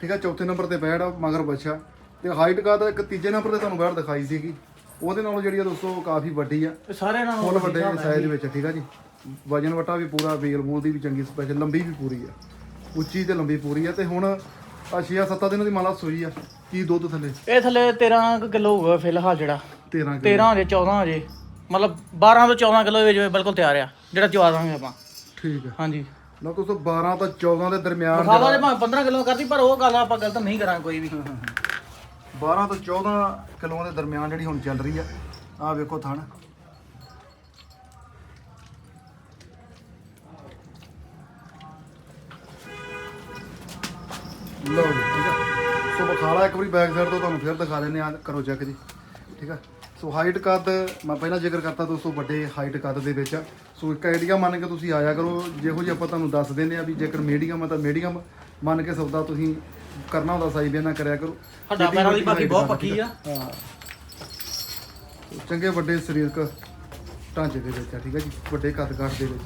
ਠੀਕ ਆ ਚੌਥੇ ਨੰਬਰ ਤੇ ਆ ਮਗਰ ਬੱਚਾ। ਤੇ ਹਾਈਟ ਕਾ ਤਾਂ ਇੱਕ ਤੀਜੇ ਨੰਬਰ ਤੇ ਤੁਹਾਨੂੰ ਬੈੜ ਦਿਖਾਈ ਸੀਗੀ। ਉਹਦੇ ਨਾਲੋਂ ਜਿਹੜੀ ਆ ਦੋਸਤੋ ਕਾਫੀ ਵੱਡੀ ਆ। ਇਹ ਸਾਰੇ ਨਾਲ ਫੁੱਲ ਵੱਡੇ ਸਾਈਜ਼ ਵਿੱਚ ਠੀਕ ਆ ਜੀ। ਵਜਨ ਵਟਾ ਵੀ ਪੂਰਾ ਵੇਲ ਮੂਲ ਦੀ ਵੀ ਚੰਗੀ ਸਪੈਸ਼ਲ ਲੰਬੀ ਵੀ ਪੂਰੀ ਆ। ਉੱਚੀ ਤੇ ਲੰਬੀ ਪੂਰੀ ਆ ਤੇ ਹੁਣ ਆ 6-7 ਦਿਨਾਂ ਦੀ ਮਾਲਾ ਸੋਈ ਆ। ਕੀ ਦੁੱਧ ਥੱਲੇ? ਇਹ ਥੱਲੇ 13 ਕਿਲੋ ਹੋਊਗਾ ਫਿਲਹਾਲ ਜਿਹੜਾ। 13 ਕਿਲੋ। 13 ਹਜੇ 14 ਹਜੇ। ਮਤਲਬ 12 ਤੋਂ 14 ਕਿਲੋ ਦੇ ਵਿੱਚ ਬਿਲਕੁਲ ਤਿਆਰ ਆ ਜਿਹੜਾ ਚਵਾ ਦਾਂਗੇ ਆਪਾਂ। ਠੀਕ ਆ। ਹਾਂਜੀ। ਲਓ ਦੋਸਤੋ 12 ਤੋਂ 14 ਦੇ ਦਰਮਿਆਨ ਖਾਵਾ ਜੇ ਭਾਵੇਂ 15 ਕਿਲੋ ਕਰਦੀ ਪਰ ਉਹ ਗੱਲ ਆਪਾਂ ਗਲਤ ਨਹੀਂ ਕਰਾਂਗੇ ਕੋਈ ਵੀ। 12 ਤੋਂ 14 ਕਿਲੋਆਂ ਦੇ ਦਰਮਿਆਨ ਜਿਹੜੀ ਹੁਣ ਚੱਲ ਰਹੀ ਆ। ਆ ਵੇਖੋ ਥਣ। ਲਓ ਜੀ, ਠੀਕ ਆ? ਸੋ ਬਖਾਲਾ ਇੱਕ ਵਾਰੀ ਬੈਕ ਸਾਈਡ ਤੋਂ ਤੁਹਾਨੂੰ ਫਿਰ ਦਿਖਾ ਦਿੰਦੇ ਆ ਕਰੋ ਚੈੱਕ ਜੀ। ਠੀਕ ਆ? ਸੋ ਹਾਈਟ ਕੱਦ, ਮੈਂ ਪਹਿਲਾਂ ਜ਼ਿਕਰ ਕਰਤਾ ਦੋਸਤੋ ਵੱਡੇ ਹਾਈਟ ਕੱਦ ਦੇ ਵਿੱਚ। ਸੋ ਇੱਕ ਆਈਡੀਆ ਮੰਨ ਕੇ ਤੁਸੀਂ ਆਇਆ ਕਰੋ, ਜਿਹੋ ਜਿਹੀ ਆਪਾਂ ਤੁਹਾਨੂੰ ਦੱਸ ਦਿੰਦੇ ਆ ਵੀ ਜੇਕਰ ਮੀਡੀਅਮ ਆ ਤਾਂ ਮੀਡੀਅਮ ਮੰਨ ਕੇ ਸੌਦਾ ਤੁਸੀਂ ਕਰਨਾ ਹੁੰਦਾ ਸਾਈ ਬਿਆਨਾ ਕਰਿਆ ਕਰੋ। ਹੱਡਾ ਪੈਰਾਂ ਦੀ ਬਾਕੀ ਬਹੁਤ ਪੱਕੀ ਆ। ਹਾਂ। ਚੰਗੇ ਵੱਡੇ ਸਰੀਰਕ ਢਾਂਚੇ ਦੇ ਵਿੱਚ ਆ ਠੀਕ ਹੈ ਜੀ? ਵੱਡੇ ਕੱਦ ਕਾਠ ਦੇ ਵਿੱਚ।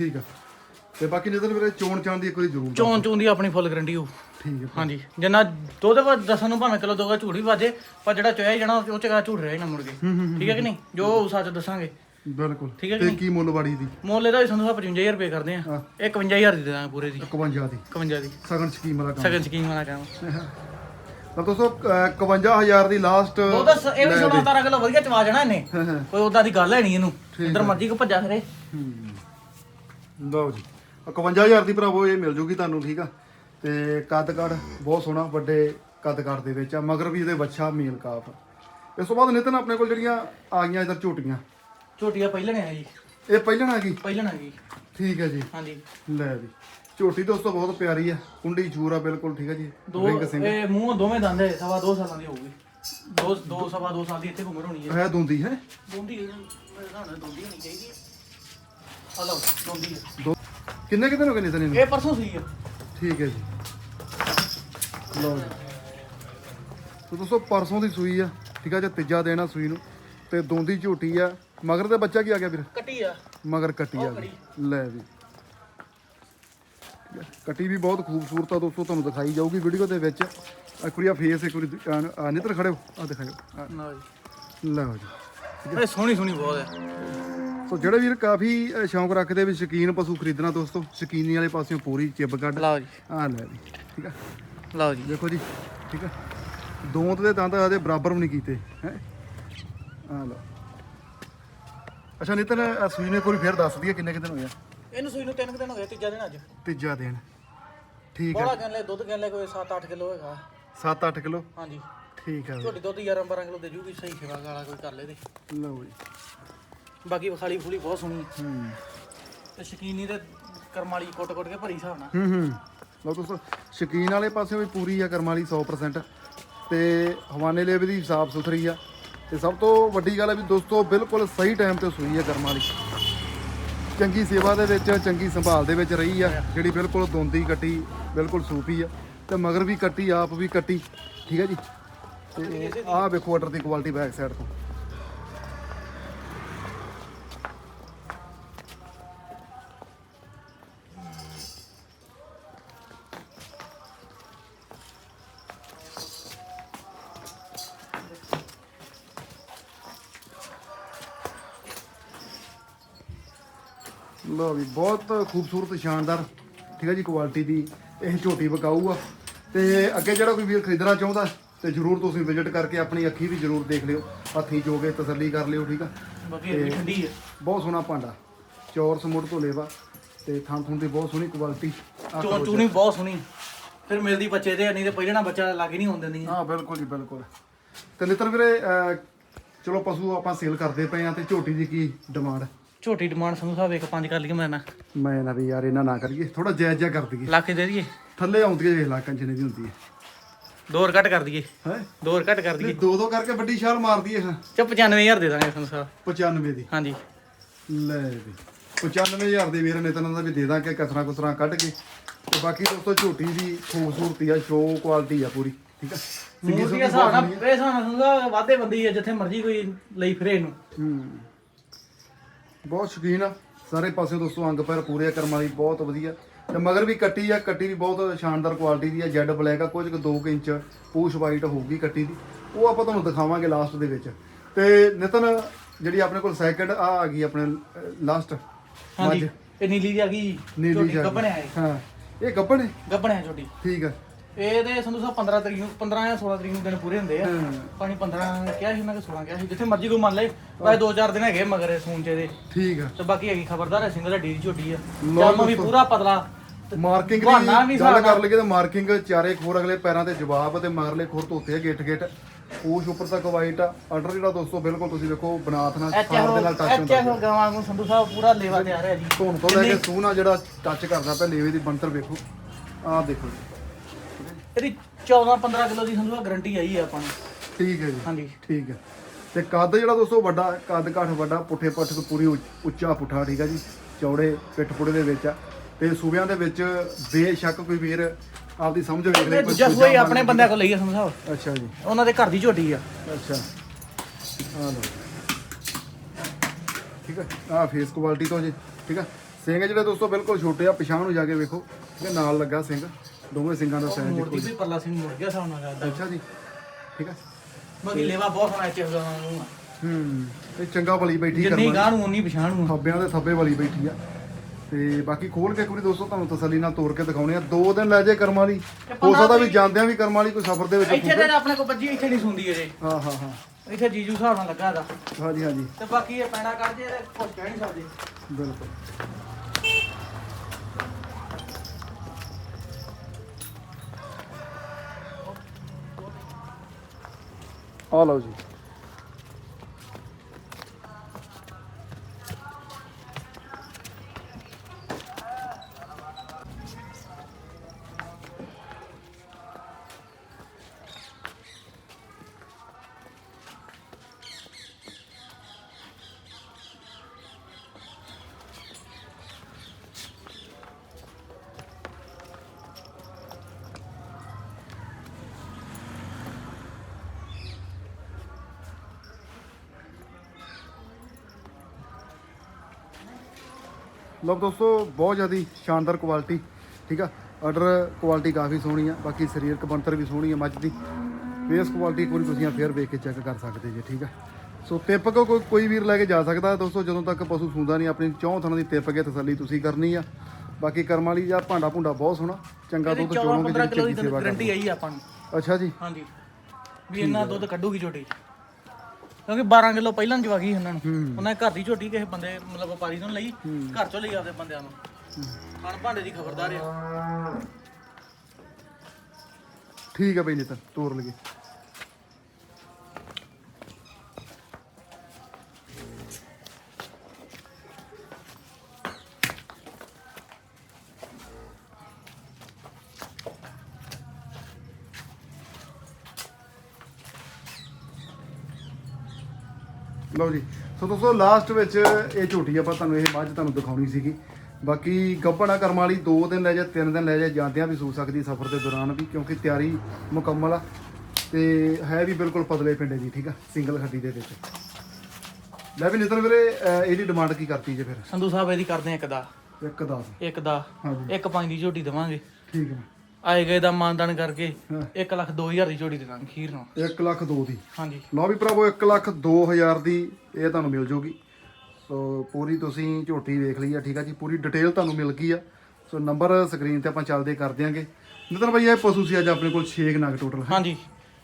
ਠੀਕ ਆ। ਤੇ ਬਾਕੀ ਨਿਤਨ ਵੀਰੇ ਚੋਣ ਚਾਣ ਦੀ ਇੱਕ ਵਾਰੀ ਜ਼ਰੂਰ ਦੱਸ। ਚੋਣ ਚੋਣ ਦੀ ਆਪਣੀ ਫੁੱਲ ਗਰੰਟੀ ਹੋ ਠੀਕ ਹੈ। ਹਾਂਜੀ। ਜਿੰਨਾ ਦੁੱਧ ਵਾ ਦਸਾਂ ਨੂੰ ਭਾਵੇਂ ਕਿਲੋ ਦੋਗਾ ਵੀ ਵਾਜੇ ਪਰ ਜਿਹੜਾ ਚੋਇਆ ਜਾਣਾ ਉਹ ਚ ਗਾ ਝੂਠ ਰਿਹਾ ਹੀ ਨਾ ਮੁੜ ਕੇ। ਠੀਕ ਹੈ ਕਿ ਨਹੀਂ? ਜੋ ਹੋਊ ਸੱਚ ਦੱਸਾਂਗੇ। ਬਿਲਕੁਲ। ਠੀਕ ਹੈ ਕਿ ਤੇ ਕੀ ਮੁੱਲ ਵਾੜੀ ਦੀ? ਮੁੱਲ ਇਹਦਾ ਵੀ ਸਾਨੂੰ 55000 ਰੁਪਏ ਕਰਦੇ ਆ ਹਾਂ। ਇਹ 51000 ਦੀ ਦੇ ਦਾਂਗੇ ਪੂਰੇ ਦੀ। 51 ਦੀ। 51 ਦੀ। ਸਗਨ ਸਕੀਮ ਵਾਲਾ ਕੰਮ। ਸਗਨ ਸਕੀਮ ਵਾਲਾ ਕੰਮ। ਤਾਂ ਦੋਸਤੋ ਅਹ, 51000 ਦੀ ਲਾਸਟ ਉਹ ਤਾਂ ਸ- ਇਹ ਵੀ 16 17 ਕਿਲੋ ਵਧੀਆ ਚਵਾ ਜਾਣਾ ਇਹਨੇ। ਕੋਈ ਉਦਾਂ ਦੀ ਗੱਲ ਹੈ ਨਹੀਂ ਇਹਨੂੰ। ਇਧਰ ਮਰਜ਼ੀ ਕੋ ਭੱਜਾ ਫਿਰੇ। ਲਓ ਜੀ। 51000 ਦੀ ਭਰਾਵੋ ਇਹ ਮਿਲ ਜੂਗੀ ਤੁਹਾਨੂੰ ਠੀਕ ਆ? ਤੇ ਕੱਦ ਕਾਠ ਬਹੁਤ ਸੋਹਣਾ ਵੱਡੇ ਕੱਦ ਕਾਠ ਦੇ ਵਿੱਚ ਆ ਮਗਰ ਵੀ ਇਹਦੇ ਬੱਚਾ ਮੇਲ ਕਾਫ। ਇਸ ਤੋਂ ਬਾਅਦ ਨਿਤਨ ਆਪਣੇ ਕੋਲ ਜਿਹੜੀਆਂ ਆ ਗਈਆਂ ਇਧਰ ਝੋਟੀਆਂ। ਝੋਟੀਆਂ ਪਹਿਲਣੇ ਆ ਜੀ। ਇਹ ਪਹਿਲਣ ਆ ਗਈ? ਪਹਿਲਣਾ ਜੀ ਠੀਕ ਹੈ ਜੀ। ਹਾਂਜੀ। ਲੈ ਜੀ। ਝੋਟੀ ਦੋਸਤੋ ਬਹੁਤ ਪਿਆਰੀ ਆ ਕੁੰਡੀ ਚੂਰ ਆ ਬਿਲਕੁਲ ਠੀਕ ਹੈ ਜੀ। ਦੋ ਇਹ ਮੂੰਹ ਦੋਵੇਂ ਦੰਦ ਹੈ ਸਵਾ ਦੋ ਸਾਲਾਂ ਦੀ ਹੋਊਗੀ। ਦੋ ਦੋ ਸਵਾ ਦੋ ਸਾਲ ਦੀ ਇੱਥੇ ਉਮਰ ਹੋਣੀ ਹੈ ਹੈ ਦੁੰਦੀ ਹੈ? ਦੋਂਦੀ ਮੇਰੇ ਹਿਸਾਬ ਨਾਲ ਦੋਂਦੀ ਹੋਣੀ ਚਾਹੀਦੀ ਹੈ ਦੋਂਦੀ ਹੈ ਦੋ। ਕਿੰਨੇ ਕਿਤੇ ਹੋ ਗਏ ਨਿਤਨ ਇਹਨੂੰ ਇਹ ਪਰਸੋਂ ਸੀ ਆ। ਠੀਕ ਹੈ ਜੀ। ਲਓ ਜੀ। ਤੋ ਦੋਸਤੋ ਪਰਸੋਂ ਦੀ ਸੂਈ ਆ। ਠੀਕ ਆ ਜੇ ਤੀਜਾ ਦੇਣਾ ਸੂਈ ਨੂੰ। ਤੇ ਦੋਂਦੀ ਝੋਟੀ ਆ। ਮਗਰ ਤੇ ਬੱਚਾ ਕੀ ਆ ਗਿਆ ਵੀਰ ਕੱਟੀ ਆ। ਮਗਰ ਕੱਟੀ ਆ ਗਈ। ਲੈ ਵੀ। ਠੀਕ ਆ, ਕੱਟੀ ਵੀ ਬਹੁਤ ਖੂਬਸੂਰਤ ਆ ਦੋਸਤੋ ਤੁਹਾਨੂੰ ਦਿਖਾਈ ਜਾਊਗੀ ਵੀਡੀਓ ਦੇ ਵਿੱਚ। ਆ ਫੇਸ ਇੱਕ ਵਾਰੀ ਆ- ਆ ਨਿੱਤਰ ਆ ਦਿਖਾਇਓ। ਆ, ਨਾ ਜੀ। ਲਓ ਜੀ। ਸੋਹਣੀ ਸੋਹਣੀ ਬਹੁਤ ਹੈ ਸੋ ਜਿਹੜੇ ਵੀਰ ਕਾਫੀ ਅ, ਸ਼ੌਂਕ ਰੱਖਦੇ ਵੀ ਸ਼ਕੀਨ ਪਸ਼ੂ ਖਰੀਦਣਾ ਦੋਸਤੋ ਸ਼ਕੀਨੀ ਵਾਲੇ ਪਾਸਿਓਂ ਪੂਰੀ ਚਿੱਬ ਕੱਢ। ਲਓ ਜੀ। ਆ ਲੈ ਵੀ ਠੀਕ ਆ? ਲਓ ਜੀ। ਦੇਖੋ ਜੀ ਠੀਕ ਆ? ਦੋਂਤ ਦੇ ਦੰਦ ਆਦੇ ਬਰਾਬਰ ਵੀ ਨਹੀਂ ਕੀਤੇ ਹੈ? ਆ ਲਓ। ਅੱਛਾ ਨਿਤਨ ਆਹ ਸੂਈ ਨੇ ਕੋਈ ਫੇਰ ਦੱਸ ਦਈਏ ਕਿੰਨੇ ਕਿਤੇ ਹੋਇਆ ਇਹਨੂੰ ਸੂਈ ਨੂੰ ਤਿੰਨ ਕੁ ਦਿਨ ਹੋ ਗਏ ਤੀਜਾ ਦਿਨ ਅੱਜ। ਤੀਜਾ ਦਿਨ। ਠੀਕ ਹੈ ਬੜਾ ਕਹਿੰਦੇ ਦੁੱਧ ਕਹਿੰਦੇ ਕੋਈ 7-8 ਕਿਲੋ ਹੈਗਾ। 7-8 ਕਿਲੋ? ਹਾਂਜੀ। ਠੀਕ ਹੈ ਝੋਟੀ ਦੁੱਧ 11-12 ਕਿਲੋ ਦੇ ਜੂਗੀ ਸਹੀ ਸੇਵਾ ਵਾਲਾ ਕੋਈ ਕਰ ਲੇ ਤੇ। ਲਓ ਜੀ। ਬਾਕੀ ਵਿਖਾਲੀ ਫੁਲੀ ਬਹੁਤ ਸੋਹਣੀ ਹੂੰ। ਤੇ ਸ਼ਕੀਨੀ ਤੇ ਕਰਮ ਵਾਲੀ ਕੁੱਟ-ਕੁੱਟ ਕੇ ਭਰੀ ਹਿਸਾਬ ਨਾਲ। ਹੂੰ ਹੂੰ। ਲਓ ਦੋਸਤੋ ਸ਼ਕੀਨ ਵਾਲੇ ਪਾਸੇ ਵੀ ਪੂਰੀ ਆ ਕਰਮ ਵਾਲੀ 100% ਤੇ ਹਵਾਨੇ ਲੇਵੇ ਦੀ ਸਾਫ਼ ਸੁਥਰੀ ਆ। ਤੇ ਸਭ ਤੋਂ ਵੱਡੀ ਗੱਲ ਹੈ ਵੀ ਦੋਸਤੋ ਬਿਲਕੁਲ ਸਹੀ ਟਾਈਮ ਤੇ ਸੂਈ ਆ ਕਰਮ ਵਾਲੀ। ਚੰਗੀ ਸੇਵਾ ਦੇ ਵਿੱਚ ਚੰਗੀ ਸੰਭਾਲ ਦੇ ਵਿੱਚ ਰਹੀ ਆ ਜਿਹੜੀ ਬਿਲਕੁਲ ਦੋਂਦੀ ਕੱਟੀ ਬਿਲਕੁਲ ਸੂਪੀ ਆ। ਤੇ ਮਗਰ ਵੀ ਕੱਟੀ ਆਪ ਵੀ ਕੱਟੀ। ਠੀਕ ਹੈ ਜੀ? ਤੇ ਆਹ ਵੇਖੋ ਆਰਡਰ ਦੀ ਕੁਆਲਿਟੀ ਬੈਕ ਸਾਈਡ ਤੋਂ। ਲਓ ਵੀ ਬਹੁਤ ਖੂਬਸੂਰਤ ਸ਼ਾਨਦਾਰ ਠੀਕ ਹੈ ਜੀ ਕੁਆਲਿਟੀ ਦੀ ਇਹ ਝੋਟੀ ਵਿਕਾਊ ਆ ਤੇ ਅੱਗੇ ਜਿਹੜਾ ਕੋਈ ਵੀਰ ਖਰੀਦਣਾ ਚਾਹੁੰਦਾ ਤੇ ਜਰੂਰ ਤੁਸੀਂ ਵਿਜ਼ਿਟ ਕਰਕੇ ਆਪਣੀ ਅੱਖੀ ਵੀ ਜਰੂਰ ਦੇਖ ਲਿਓ ਹੱਥੀ ਜੋਗੇ ਤਸੱਲੀ ਕਰ ਲਿਓ ਠੀਕ ਆ? ਬਾਕੀ ਇਹ ਵੀ ਠੰਡੀ ਹੈ। ਬਹੁਤ ਸੋਹਣਾ ਭਾਂਡਾ ਚੌਰ ਸਮੁੱਟ ਤੋਂ ਲੇਵਾ ਤੇ ਥਾਂ ਥੁੰ ਦੀ ਬਹੁਤ ਸੋਹਣੀ ਕੁਆਲਿਟੀ ਚੋਣ ਚੂਣੀ ਬਹੁਤ ਸੋਹਣੀ। ਫਿਰ ਮਿਲਦੀ ਬੱਚੇ ਦੇ ਨਹੀਂ ਤੇ ਪਹਿਲੇ ਨਾ ਬੱਚਾ ਲੱਗ ਨਹੀਂ ਹੁੰਦੇ। ਨਹੀਂ ਹਾਂ ਬਿਲਕੁਲ ਜੀ ਬਿਲਕੁਲ। ਤੇ ਨਿਤਰ ਵੀਰੇ ਚਲੋ ਪਸ਼ੂ ਆਪਾਂ ਸੇਲ ਕਰਦੇ ਪਏ ਆ ਤੇ ਝੋਟੀ ਦੀ ਕੀ ਡਿਮਾਂਡ ਝੋਟੀ ਡਿਮਾਂਡ ਸੰਧੂ ਸਾਹਿਬ ਇੱਕ ਪੰਜ ਕਰ ਲਈਏ ਮੈਂ ਨਾ। ਮੈਂ ਨਾ ਵੀ ਯਾਰ ਇਹਨਾਂ ਨਾ ਕਰੀਏ ਥੋੜਾ ਜਾਇਜ਼ ਜਿਹਾ ਕਰ ਦਈਏ। ਲੱਖ ਦੇ ਦਈਏ। ਥੱਲੇ ਆਉਂਦੀ ਹੈ ਲੱਖਾਂ ਜਿੰਨੇ ਦੀ ਹੁੰਦੀ ਹੈ। ਦੋ ਹੋਰ ਘੱਟ ਕਰ ਦਈਏ। ਹੈ? ਦੋ ਹੋਰ ਘੱਟ ਕਰ ਦਈਏ। ਦੋ ਦੋ ਕਰਕੇ ਵੱਡੀ ਛਾਲ ਮਾਰਦੀ ਹੈ। ਚਾ 95000 ਦੇ ਦਾਂਗੇ ਸੰਧੂ ਸਾਹਿਬ। 95 ਦੀ। ਹਾਂਜੀ। ਲੈ ਵੀ 95000 ਦੇ ਵੀਰ ਨੇ ਤਾਂ ਦਾ ਵੀ ਦੇ ਦਾਂਗੇ ਕਸਰਾ ਕੁਸਰਾ ਕੱਢ ਕੇ। ਤੇ ਬਾਕੀ ਦੋਸਤੋ ਝੋਟੀ ਦੀ ਖੂਬਸੂਰਤੀ ਆ ਸ਼ੋ ਕੁਆਲਿਟੀ ਆ ਪੂਰੀ ਠੀਕ ਆ? ਸਿੰਗੀ ਮੂਰਤੀ ਹਿਸਾਬ ਨਾਲ ਇਹ ਨਾਲ ਸੰਧੂ ਸਾਹਿਬ ਵਾਧੇ ਬੰਦੀ ਹੈ ਜਿੱਥੇ ਮਰਜ਼ੀ ਕੋਈ ਲਈ ਫਿਰੇ ਇਹਨੂੰ। ਹੂੰ। ਬਹੁਤ ਸ਼ੌਕੀਨ ਆ। ਸਾਰੇ ਪਾਸੇ ਦੋਸਤੋ ਅੰਗ ਪੈਰ ਪੂਰੇ ਆ ਕਰਮ ਵਾਲੀ ਬਹੁਤ ਵਧੀਆ। ਤੇ ਮਗਰ ਵੀ ਕੱਟੀ ਆ ਕੱਟੀ ਵੀ ਬਹੁਤ ਸ਼ਾਨਦਾਰ ਕੁਆਲਿਟੀ ਦੀ ਆ ਜੈਡ ਬਲੈਕ ਆ ਕੁਝ ਕੁ 2 ਇੰਚ ਪੂਛ ਵਾਈਟ ਹੋਊਗੀ ਕੱਟੀ ਦੀ। ਉਹ ਆਪਾਂ ਤੁਹਾਨੂੰ ਦਿਖਾਵਾਂਗੇ ਲਾਸਟ ਦੇ ਵਿੱਚ। ਤੇ ਨਿਤਨ ਜਿਹੜੀ ਆਪਣੇ ਕੋਲ ਸੈਕਿੰਡ ਆ ਆ ਗਈ ਆਪਣੇ ਲਾਸਟ ਹਾਂਜੀ। ਇਹ ਨੀਲੀ ਦੀ ਆ ਗਈ ਨੀਲੀ ਝੋਟੀ ਜਾ ਗੱਬਣਿਆ ਹੈ ਹਾਂ। ਇਹ ਗੱਬਣ ਹੈ? ਗੱਬਣਿਆ ਝੋਟੀ ਠੀਕ ਆ। ਇਹਦੇ ਸੰਧੂ ਸਾਹਿਬ 15 ਤਰੀਕ ਨੂੰ 15 ਜਾਂ 16 ਤਰੀਕ ਨੂੰ ਦਿਨ ਪੂਰੇ ਹੁੰਦੇ ਆ। ਹਾਂ। ਪਾਣੀ 15 ਕਿਹਾ ਸੀ ਮੈਂ ਕਿ 16 ਕਿਹਾ ਸੀ ਜਿੱਥੇ ਮਰਜ਼ੀ ਕੋਈ ਮੰਨ ਲੇ ਬਾਏ ਦੋ ਚਾਰ ਦਿਨ ਹੈਗੇ ਮਗਰ ਸੂਨ ਚ ਇਹਦੇ। ਠੀਕ ਆ। ਤੇ ਬਾਕੀ ਹੈਗੀ ਖਬਰਦਾਰ ਹੈ ਸਿੰਗਲ ਹੱਡੀ ਦੀ ਝੋਟੀ ਆ। ਜਾਮਾ ਵੀ। ਪੂਰਾ ਪਤਲਾ। ਮਾਰਕਿੰਗ ਦੀ ਗੱਲ ਕਰ ਲਈਏ ਤਾਂ ਮਾਰਕਿੰਗ ਚਾਰੇ ਖੋਰ ਅਗਲੇ ਪੈਰਾਂ ਤੇ ਜਵਾਬ ਤੇ ਮਗਰਲੇ ਖੋਰ ਧੋਤੇ ਆ ਗਿੱਟ ਗਿੱਟ ਪੂਛ ਉੱਪਰ ਤੱਕ ਵਾਈਟ ਆ। ਆਰਡਰ ਜਿਹੜਾ ਦੋਸਤੋ ਬਿਲਕੁਲ ਤੁਸੀਂ ਵੇਖੋ ਬਨਾਥ ਨਾਲ ਦੇ ਨਾਲ ਟੱਚ ਹੁੰਦਾ ਗਾਵਾਂ ਨੂੰ ਸੰਧੂ ਸਾਹਿਬ ਪੂਰਾ ਲੇਵਾ ਤਿਆਰ ਹੈ ਜੀ। ਧੋਣ ਤੋਂ ਲੈ ਕੇ ਸੂਨਾ ਜਿਹੜਾ ਟੱਚ ਕਰਦਾ ਪਿਆ ਲੇਵੇ ਦੀ ਬੰਤਰ ਵੇਖੋ। ਆਹ ਦੇਖੋ ਜੀ। ਇਹਦੀ 14 15 ਕਿਲੋ ਦੀ ਸੰਧੂ ਸਾਹਿਬ ਗਾਰੰਟੀ ਆਈ ਹੈ ਆਪਾਂ ਨੂੰ। ਠੀਕ ਹੈ ਜੀ। ਹਾਂਜੀ। ਠੀਕ ਹੈ। ਤੇ ਕੱਦ ਜਿਹੜਾ ਦੋਸਤੋ ਵੱਡਾ ਕੱਦ ਕਾਠ ਵੱਡਾ ਪੁੱਠੇ ਪੱਠ ਤੋਂ ਪੂਰੀ ਉੱਚ- ਉੱਚਾ ਪੁੱਠਾ ਠੀਕ ਹੈ ਜੀ। ਚੌੜੇ ਪਿੱਠ ਪੁੜੇ ਦੇ ਵਿੱਚ ਆ। ਤੇ ਸੂਬਿਆਂ ਦੇ ਵਿੱਚ ਬੇਸ਼ੱਕ ਕੋਈ ਵੀਰ ਆਪਦੀ ਸਮਝ ਵੇਖ ਲੈ ਇਹ ਦੂਜਾ ਸੂਆ ਹੀ ਆਪਣੇ ਬੰਦਿਆਂ ਕੋਲ ਲਈ ਹੈ ਸੰਧੂ ਸਾਹਿਬ ਅੱਛਾ ਜੀ। ਉਹਨਾਂ ਦੇ ਘਰ ਦੀ ਝੋਟੀ ਆ। ਅੱਛਾ। ਆ ਲਓ ਠੀਕ ਹੈ। ਆ ਫੇਸ ਕੁਆਲਿਟੀ ਤੋਂ ਜੀ ਠੀਕ ਹੈ। ਸਿੰਘ ਜਿਹੜੇ ਦੋਸਤੋ ਬਿਲਕੁਲ ਛੋਟੇ ਆ ਪਛਾਣ ਨੂੰ ਜਾ ਕੇ ਵੇਖੋ। ਠੀਕ ਹੈ ਨਾਲ ਲੱਗਾ ਸਿੰਘ। ਦੋਵੇਂ ਸਿੰਘਾਂ ਦਾ ਸਾਈਜ਼ ਮੋੜਦੀ ਵੀ ਪਰਲਾ ਸਿੰਘ ਮੁੜ ਗਿਆ ਨਾਲ ਕਰਦਾ ਅੱਛਾ ਜੀ ਠੀਕ ਹੈ ਬਾਕੀ ਲੇਵਾ ਬਹੁਤ ਸੋਹਣਾ ਐਚ ਗਾਵਾਂ ਨੂੰ। ਆ। ਹੂੰ ਇਹ ਚੰਗਾ ਭਲੀ ਬੈਠੀ ਜਿੰਨੀ ਕਰਮਾ ਨੂੰ ਉਨੀ ਪਛਾਣ ਨੂੰ। ਆ। ਥੱਬਿਆਂ ਦੇ ਥੱਬੇ ਵਾਲੀ ਬੈਠੀ ਆ। ਤੇ ਬਾਕੀ ਖੋਲ ਕੇ ਇੱਕ ਵਾਰੀ ਦੋਸਤੋ ਤੁਹਾਨੂੰ ਤਸੱਲੀ ਨਾਲ ਤੋੜ ਕੇ ਦਿਖਾਉਣੇ ਆ। ਦੋ ਦਿਨ ਲੈ ਜੇ ਕਰਮਾਂ ਵਾਲੀ ਹੋ ਸਕਦਾ ਵੀ ਜਾਂਦਿਆਂ ਵੀ ਕਰਮਾਂ ਵਾਲੀ ਕੋਈ ਸਫਰ ਦੇ ਵਿੱਚ ਇੱਥੇ ਤੇ ਆਪਣੇ ਕੋਲ ਬੱਜੀ ਇੱਥੇ ਨਹੀਂ ਸੁਣਦੀ ਅਜੇ। ਹਾਂ ਹਾਂ ਹਾਂ। ਇੱਥੇ ਜੀਜੂ ਹਿਸਾਬ ਨਾਲ ਲੱਗਾ ਇਹਦਾ। ਹਾਂਜੀ ਹਾਂਜੀ। ਤੇ ਬਾਕੀ ਇਹ ਪੈਣਾ ਕੱਢ ਜੇ ਤੇ ਕੁਝ ਕਹਿ ਨਹੀਂ ਸਕਦੇ। ਬਿਲਕੁਲ। ਆ ਲਓ ਜੀ ਲਓ ਦੋਸਤੋ ਬਹੁਤ ਜ਼ਿਆਦਾ ਸ਼ਾਨਦਾਰ ਕੁਆਲਿਟੀ ਠੀਕ ਆ? ਆਰਡਰ ਕੁਆਲਿਟੀ ਕਾਫੀ ਸੋਹਣੀ ਆ ਬਾਕੀ ਸਰੀਰਕ ਬਣਤਰ ਵੀ ਸੋਹਣੀ ਆ ਮੱਝ ਦੀ। ਫੇਸ ਕੁਆਲਿਟੀ ਕੋਈ ਤੁਸੀਂ ਫੇਰ ਵੇਖ ਕੇ ਚੈੱਕ ਕਰ ਸਕਦੇ ਜੀ ਠੀਕ ਆ? ਸੋ ਟਿਪ ਕੋ ਕੋਈ ਕੋਈ ਵੀਰ ਲੈ ਕੇ ਜਾ ਸਕਦਾ ਦੋਸਤੋ ਜਦੋਂ ਤੱਕ ਪਸ਼ੂ ਸੂੰਦਾ ਨਹੀਂ ਆਪਣੀ ਚੌਂ ਥਣਾਂ ਦੀ ਟਿਪ ਕੇ ਤਸੱਲੀ ਤੁਸੀਂ ਕਰਨੀ ਆ। ਬਾਕੀ ਕਰਮ ਵਾਲੀ ਜਾਂ ਭਾਂਡਾ ਭੁੰਡਾ ਬਹੁਤ ਸੋਹਣਾ ਚੰਗਾ ਦੁੱਧ 14 ਚੋਣੋਗੇ 15 ਕਿਲੋ ਜਿਹੜੀ ਦੀ ਚੰਗੀ ਸੇਵਾ ਗਾਰੰਟੀ ਕਰਨੀ। ਆਈ ਆਪਾਂ ਨੂੰ। ਅੱਛਾ ਜੀ। ਹਾਂਜੀ। ਵੀ ਇੰਨਾ ਦੁੱਧ ਕੱਢੂਗੀ ਝੋਟੀ ਕਿਉਂਕਿ 12 ਕਿਲੋ ਪਹਿਲਾਂ ਜਵਾ ਗਈ ਉਹਨਾਂ ਨੂੰ। ਉਹਨਾਂ ਨੇ ਘਰ ਦੀ ਝੋਟੀ ਕਿਸੇ ਬੰਦੇ ਮਤਲਬ ਵਪਾਰੀ ਤੋਂ ਲਈ ਘਰ ਚੋਂ ਲਈ ਆਪਦੇ ਬੰਦਿਆਂ ਨੂੰ। ਹਣ ਭਾਂਡੇ ਦੀ ਖਬਰਦਾਰ ਆ। ਠੀਕ ਹੈ ਬਈ ਨਿਤਨ ਤੋਰ ਲਈਏ। ਲਓ ਜੀ। ਸੋ ਦੋਸਤੋ ਲਾਸਟ ਵਿੱਚ ਇਹ ਝੋਟੀ ਆਪਾਂ ਤੁਹਾਨੂੰ ਇਹ ਬਾਅਦ 'ਚ ਤੁਹਾਨੂੰ ਦਿਖਾਉਣੀ ਸੀਗੀ। ਬਾਕੀ ਗੱਬਣਾ ਕਰਮ ਵਾਲੀ 2 ਦਿਨ ਲੈ ਜਾ 3 ਦਿਨ ਲੈ ਜਾ ਜਾਂਦਿਆਂ ਵੀ ਸੂ ਸਕਦੀ ਸਫ਼ਰ ਦੇ ਦੌਰਾਨ ਵੀ ਕਿਉਂਕਿ ਤਿਆਰੀ ਮੁਕੰਮਲ ਆ। ਤੇ ਹੈ ਵੀ ਬਿਲਕੁਲ ਪਤਲੇ ਪਿੰਡੇ ਦੀ ਠੀਕ ਆ? ਸਿੰਗਲ ਖੱਡੀ ਦੇ ਵਿੱਚ। ਲੈ ਵੀ ਨਿਤਨ ਵੀਰੇ ਅਹ ਇਹਦੀ ਡਿਮਾਂਡ ਕੀ ਕਰਤੀ ਜੇ ਫਿਰ? ਸੰਧੂ ਸਾਹਿਬ ਇਹਦੀ ਕਰਦੇ ਆ ਇੱਕ ਦਾ। ਇੱਕ 10 ਇੱਕ ਦਾ। ਹਾਂਜੀ। ਇੱਕ ਪੰਜ ਦੀ ਝੋਟੀ ਦੇਵਾਂਗੇ। ਠੀਕ ਹੈ ਆਏ ਗਏ ਦਾ ਮਾਨਦਾਨ ਕਰਕੇ ਹਾਂ। 1 ਲੱਖ 2000 ਦੀ ਝੋਟੀ ਦੇ ਦਾਂਗੇ ਖੀਰ ਨੂੰ 1 ਲੱਖ 2 ਦੀ। ਹਾਂਜੀ। ਲਓ ਵੀ ਭਰਾਵੋ 1 ਲੱਖ 2000 ਦੀ ਇਹ ਤੁਹਾਨੂੰ ਮਿਲ ਜੂਗੀ। ਸੋ ਪੂਰੀ ਤੁਸੀਂ ਝੋਟੀ ਵੇਖ ਲਈ ਆ ਠੀਕ ਆ ਜੀ? ਪੂਰੀ ਡਿਟੇਲ ਤੁਹਾਨੂੰ ਮਿਲ ਗਈ ਆ। ਸੋ ਨੰਬਰ ਸਕਰੀਨ ਤੇ ਆਪਾਂ ਚੱਲਦੇ ਕਰ ਦਿਆਂਗੇ ਨਿਤਨ ਭਾਈ ਇਹ ਪਸ਼ੂ ਸੀ ਅੱਜ ਆਪਣੇ ਕੋਲ 6 ਨਗ ਟੋਟਲ ਹਾਂਜੀ।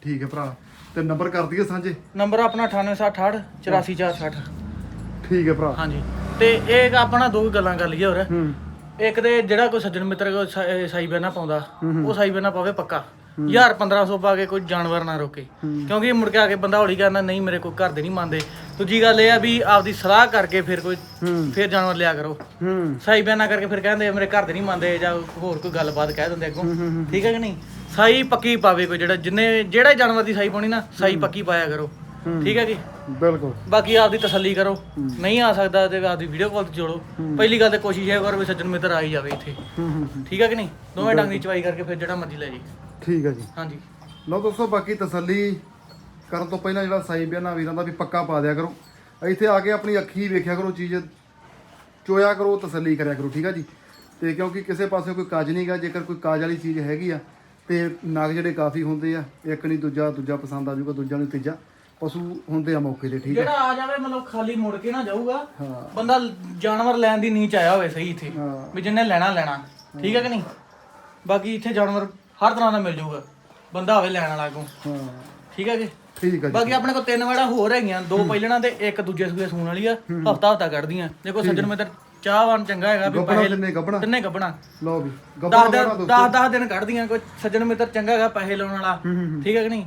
ਠੀਕ ਹੈ ਭਰਾ। ਤੇ ਨੰਬਰ ਕਰ ਦਈਏ ਸਾਂਝੇ? ਨੰਬਰ ਆਪਣਾ 9868 84460 ਠੀਕ ਹੈ ਭਰਾ। ਹਾਂਜੀ। ਤੇ ਇਹ ਆਪਣਾ ਦੋ ਗੱਲਾਂ ਕਰ ਲਈਏ ਹੋਰ। ਹੂੰ। ਇੱਕ ਤੇ ਜਿਹੜਾ ਕੋਈ ਸੱਜਣ ਮਿੱਤਰ ਕੋ ਸਾਈ ਬੈਨਾ ਪਾਉਂਦਾ ਉਹ ਸਾਈ ਬੈਨਾ ਪਾਵੇ ਪੱਕਾ। ਹਜ਼ਾਰ 1500 ਪਾ ਕੇ ਕੋਈ ਜਾਨਵਰ ਨਾ ਰੋਕੇ। ਕਿਉਂਕਿ ਮੁੜ ਕੇ ਆ ਕੇ ਬੰਦਾ ਹੌਲੀ ਕਰਨਾ ਨਹੀਂ ਮੇਰੇ ਕੋਈ ਘਰ ਦੇ ਨਹੀਂ ਮੰਨਦੇ। ਦੂਜੀ ਗੱਲ ਇਹ ਆ ਵੀ ਆਪਦੀ ਸਲਾਹ ਕਰਕੇ ਫਿਰ ਕੋਈ ਫਿਰ ਜਾਨਵਰ ਲਿਆ ਕਰੋ। ਸਾਈ ਬਿਆਨਾ ਕਰਕੇ ਫਿਰ ਕਹਿੰਦੇ ਮੇਰੇ ਘਰ ਦੇ ਨਹੀਂ ਮੰਨਦੇ ਜਾਂ ਹੋਰ ਕੋਈ ਗੱਲਬਾਤ ਕਹਿ ਦਿੰਦੇ ਅੱਗੋਂ। ਠੀਕ ਹੈ ਕਿ ਨਹੀਂ? ਸਾਈ ਪੱਕੀ ਪਾਵੇ ਕੋਈ ਜਿਹੜਾ ਜਿੰਨੇ ਜਿਹੜਾ ਜਾਨਵਰ ਦੀ ਸਾਈ ਪਾਉਣੀ ਨਾ ਸਾਈ ਪੱਕੀ ਪਾਇਆ ਕਰੋ। ਠੀਕ ਹੈ ਜੀ? ਬਿਲਕੁਲ। ਬਾਕੀ ਆਪਦੀ ਤਸੱਲੀ ਕਰੋ। ਨਹੀਂ ਆ ਸਕਦਾ ਤੇ ਆਪਦੀ ਵੀਡੀਓ ਕਾਲ ਤੇ ਜੋੜੋ। ਪਹਿਲੀ ਗੱਲ ਤੇ ਕੋਸ਼ਿਸ਼ ਇਹ ਕਰੋ ਵੀ ਸੱਜਣ ਮਿੱਤਰ ਆ ਹੀ ਜਾਵੇ ਇੱਥੇ। ਹੂੰ ਹੂੰ ਹੂੰ। ਠੀਕ ਹੈ ਕਿ ਨਹੀਂ? ਦੋਵੇਂ ਡੰਗ ਦੀ ਚਵਾਈ ਕਰਕੇ ਫਿਰ ਜਿਹੜਾ ਮਰਜ਼ੀ ਲੈ ਜੀ ਠੀਕ ਹੈ ਜੀ। ਹਾਂਜੀ। ਲਓ ਦੋਸਤੋ ਬਾਕੀ ਤਸੱਲੀ ਕਰਨ ਤੋਂ ਪਹਿਲਾਂ ਜਿਹੜਾ ਸਾਈ ਬਿਆਨਾ ਵੀਰਾਂ ਦਾ ਵੀ ਪੱਕਾ ਪਾ ਦਿਆ ਕਰੋ। ਇੱਥੇ ਆ ਕੇ ਆਪਣੀ ਅੱਖੀ ਵੇਖਿਆ ਕਰੋ ਚੀਜ਼ ਚੋਇਆ ਕਰੋ ਤਸੱਲੀ ਕਰਿਆ ਕਰੋ ਠੀਕ ਆ ਜੀ? ਤੇ ਕਿਉਂਕਿ ਕਿਸੇ ਪਾਸੇ ਕੋਈ ਕਾਜ ਨਹੀਂਗਾ ਜੇਕਰ ਕੋਈ ਕਾਜ ਵਾਲੀ ਚੀਜ਼ ਹੈਗੀ ਆ ਤੇ ਨਗ ਜਿਹੜੇ ਕਾਫੀ ਹੁੰਦੇ ਆ ਇੱਕ ਨਹੀਂ ਦੂਜਾ ਦੂਜਾ ਪਸੰਦ ਆ ਜਾਊਗਾ ਦੂਜਾ ਨਹੀਂ ਤੀਜਾ। ਪਸ਼ੂ ਹੁੰਦੇ ਆ ਮੌਕੇ ਤੇ ਠੀਕ ਆ। ਜਿਹੜਾ ਆ ਜਾਵੇ ਮਤਲਬ ਖਾਲੀ ਮੁੜ ਕੇ ਨਾ ਜਾਊਗਾ ਹਾਂ। ਬੰਦਾ ਜਾਨਵਰ ਲੈਣ ਦੀ ਨੀਚ ਆਇਆ ਹੋਵੇ ਸਹੀ ਇੱਥੇ ਹਾਂ। ਵੀ ਜਿੰਨੇ ਲੈਣਾ ਲੈਣਾ ਠੀਕ ਹੈ ਕਿ ਨਹੀਂ? ਬਾਕੀ ਇੱਥੇ ਜਾਨਵਰ ਹਰ ਤਰ੍ਹਾਂ ਦਾ ਮਿਲ ਜਾਊਗਾ ਬੰਦਾ ਹੋਵੇ ਲੈਣ ਵਾਲਾ ਕੋ ਹਾਂ। ਠੀਕ ਹੈ ਜੀ ਠੀਕ ਆ ਜੀ। ਬਾਕੀ ਆਪਣੇ ਕੋਲ ਤਿੰਨ ਵੜਾ ਹੋਰ ਹੈਗੀਆਂ ਦੋ ਪਹਿਲਣਾ ਤੇ ਇੱਕ ਦੂਜੇ ਸੂਏ ਸੂਣ ਵਾਲੀ ਆ ਹਫਤਾ ਹਫਤਾ ਕੱਢਦੀਆਂ। ਕੋਈ ਸੱਜਣ ਮਿੱਤਰ ਚਾਹਵਾਨ ਚੰਗਾ ਹੈਗਾ ਵੀ ਪੈਸੇ ਕਿੰਨੇ ਗੱਬਣਾ? ਤਿੰਨੇ ਕੱਢਣਾ ਲਓ ਵੀ ਗੱਬਣਾ 10 ਵਾਲਾ ਦੋਸਤੋ 10 10 ਦਿਨ ਕੱਢਦੀਆਂ ਕੋਈ ਸੱਜਣ ਮਿੱਤਰ ਚੰਗਾ ਹੈਗਾ ਪੈਸੇ ਲਾਉਣ ਵਾਲਾ। ਠੀਕ ਹੈ ਕਿ ਨਹੀਂ?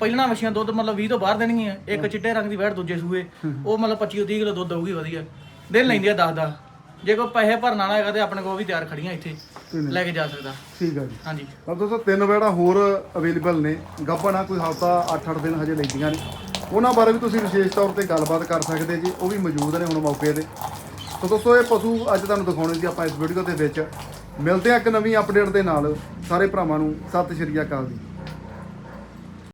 ਪਹਿਲਣਾ ਮੱਛੀਆਂ ਦੁੱਧ ਮਤਲਬ 20 ਤੋਂ ਬਾਹਰ ਦੇਣਗੀਆਂ ਇੱਕ ਚਿੱਟੇ ਰੰਗ ਦੀ ਵੈੜ ਦੂਜੇ ਸੂਏ। ਉਹ ਮਤਲਬ 25 30 ਕਿਲੋ ਦੁੱਧ ਦਊਗੀ ਵਧੀਆ। ਦਿਨ ਲੈਂਦੀ ਆ 10 10 ਜੇ ਕੋਈ ਪੈਸੇ ਭਰਨ ਵਾਲਾ ਹੈਗਾ ਤੇ ਆਪਣੇ ਕੋਲ ਵੀ ਤਿਆਰ ਖੜੀਆਂ ਇੱਥੇ ਲੈ ਕੇ ਜਾ ਸਕਦਾ। ਠੀਕ ਆ ਜੀ। ਹਾਂਜੀ। ਤਾਂ ਦੋਸਤੋ ਤਿੰਨ ਵੇੜਾ ਹੋਰ ਅਵੇਲੇਬਲ ਨੇ। ਗੱਬਣਾ ਕੋਈ ਹਫਤਾ 8-8 ਦਿਨ ਹਜੇ ਲੈਂਦੀਆਂ ਨੇ। ਉਹਨਾਂ ਬਾਰੇ ਵੀ ਤੁਸੀਂ ਵਿਸ਼ੇਸ਼ ਤੌਰ ਤੇ ਗੱਲਬਾਤ ਕਰ ਸਕਦੇ ਜੀ। ਉਹ ਵੀ ਮੌਜੂਦ ਨੇ ਹੁਣ ਮੌਕੇ ਤੇ। ਸੋ ਦੋਸਤੋ ਇਹ ਪਸ਼ੂ ਅੱਜ ਤੁਹਾਨੂੰ ਦਿਖਾਉਣੇ ਸੀ ਆਪਾਂ ਇਸ ਵੀਡੀਓ ਦੇ ਵਿੱਚ। ਮਿਲਦੇ ਆ ਇੱਕ ਨਵੀਂ ਅਪਡੇਟ ਦੇ ਨਾਲ। ਸਾਰੇ ਭਰਾਵਾਂ ਨੂੰ ਸਤਿ ਸ਼੍ਰੀ ਅਕਾਲ ਜੀ।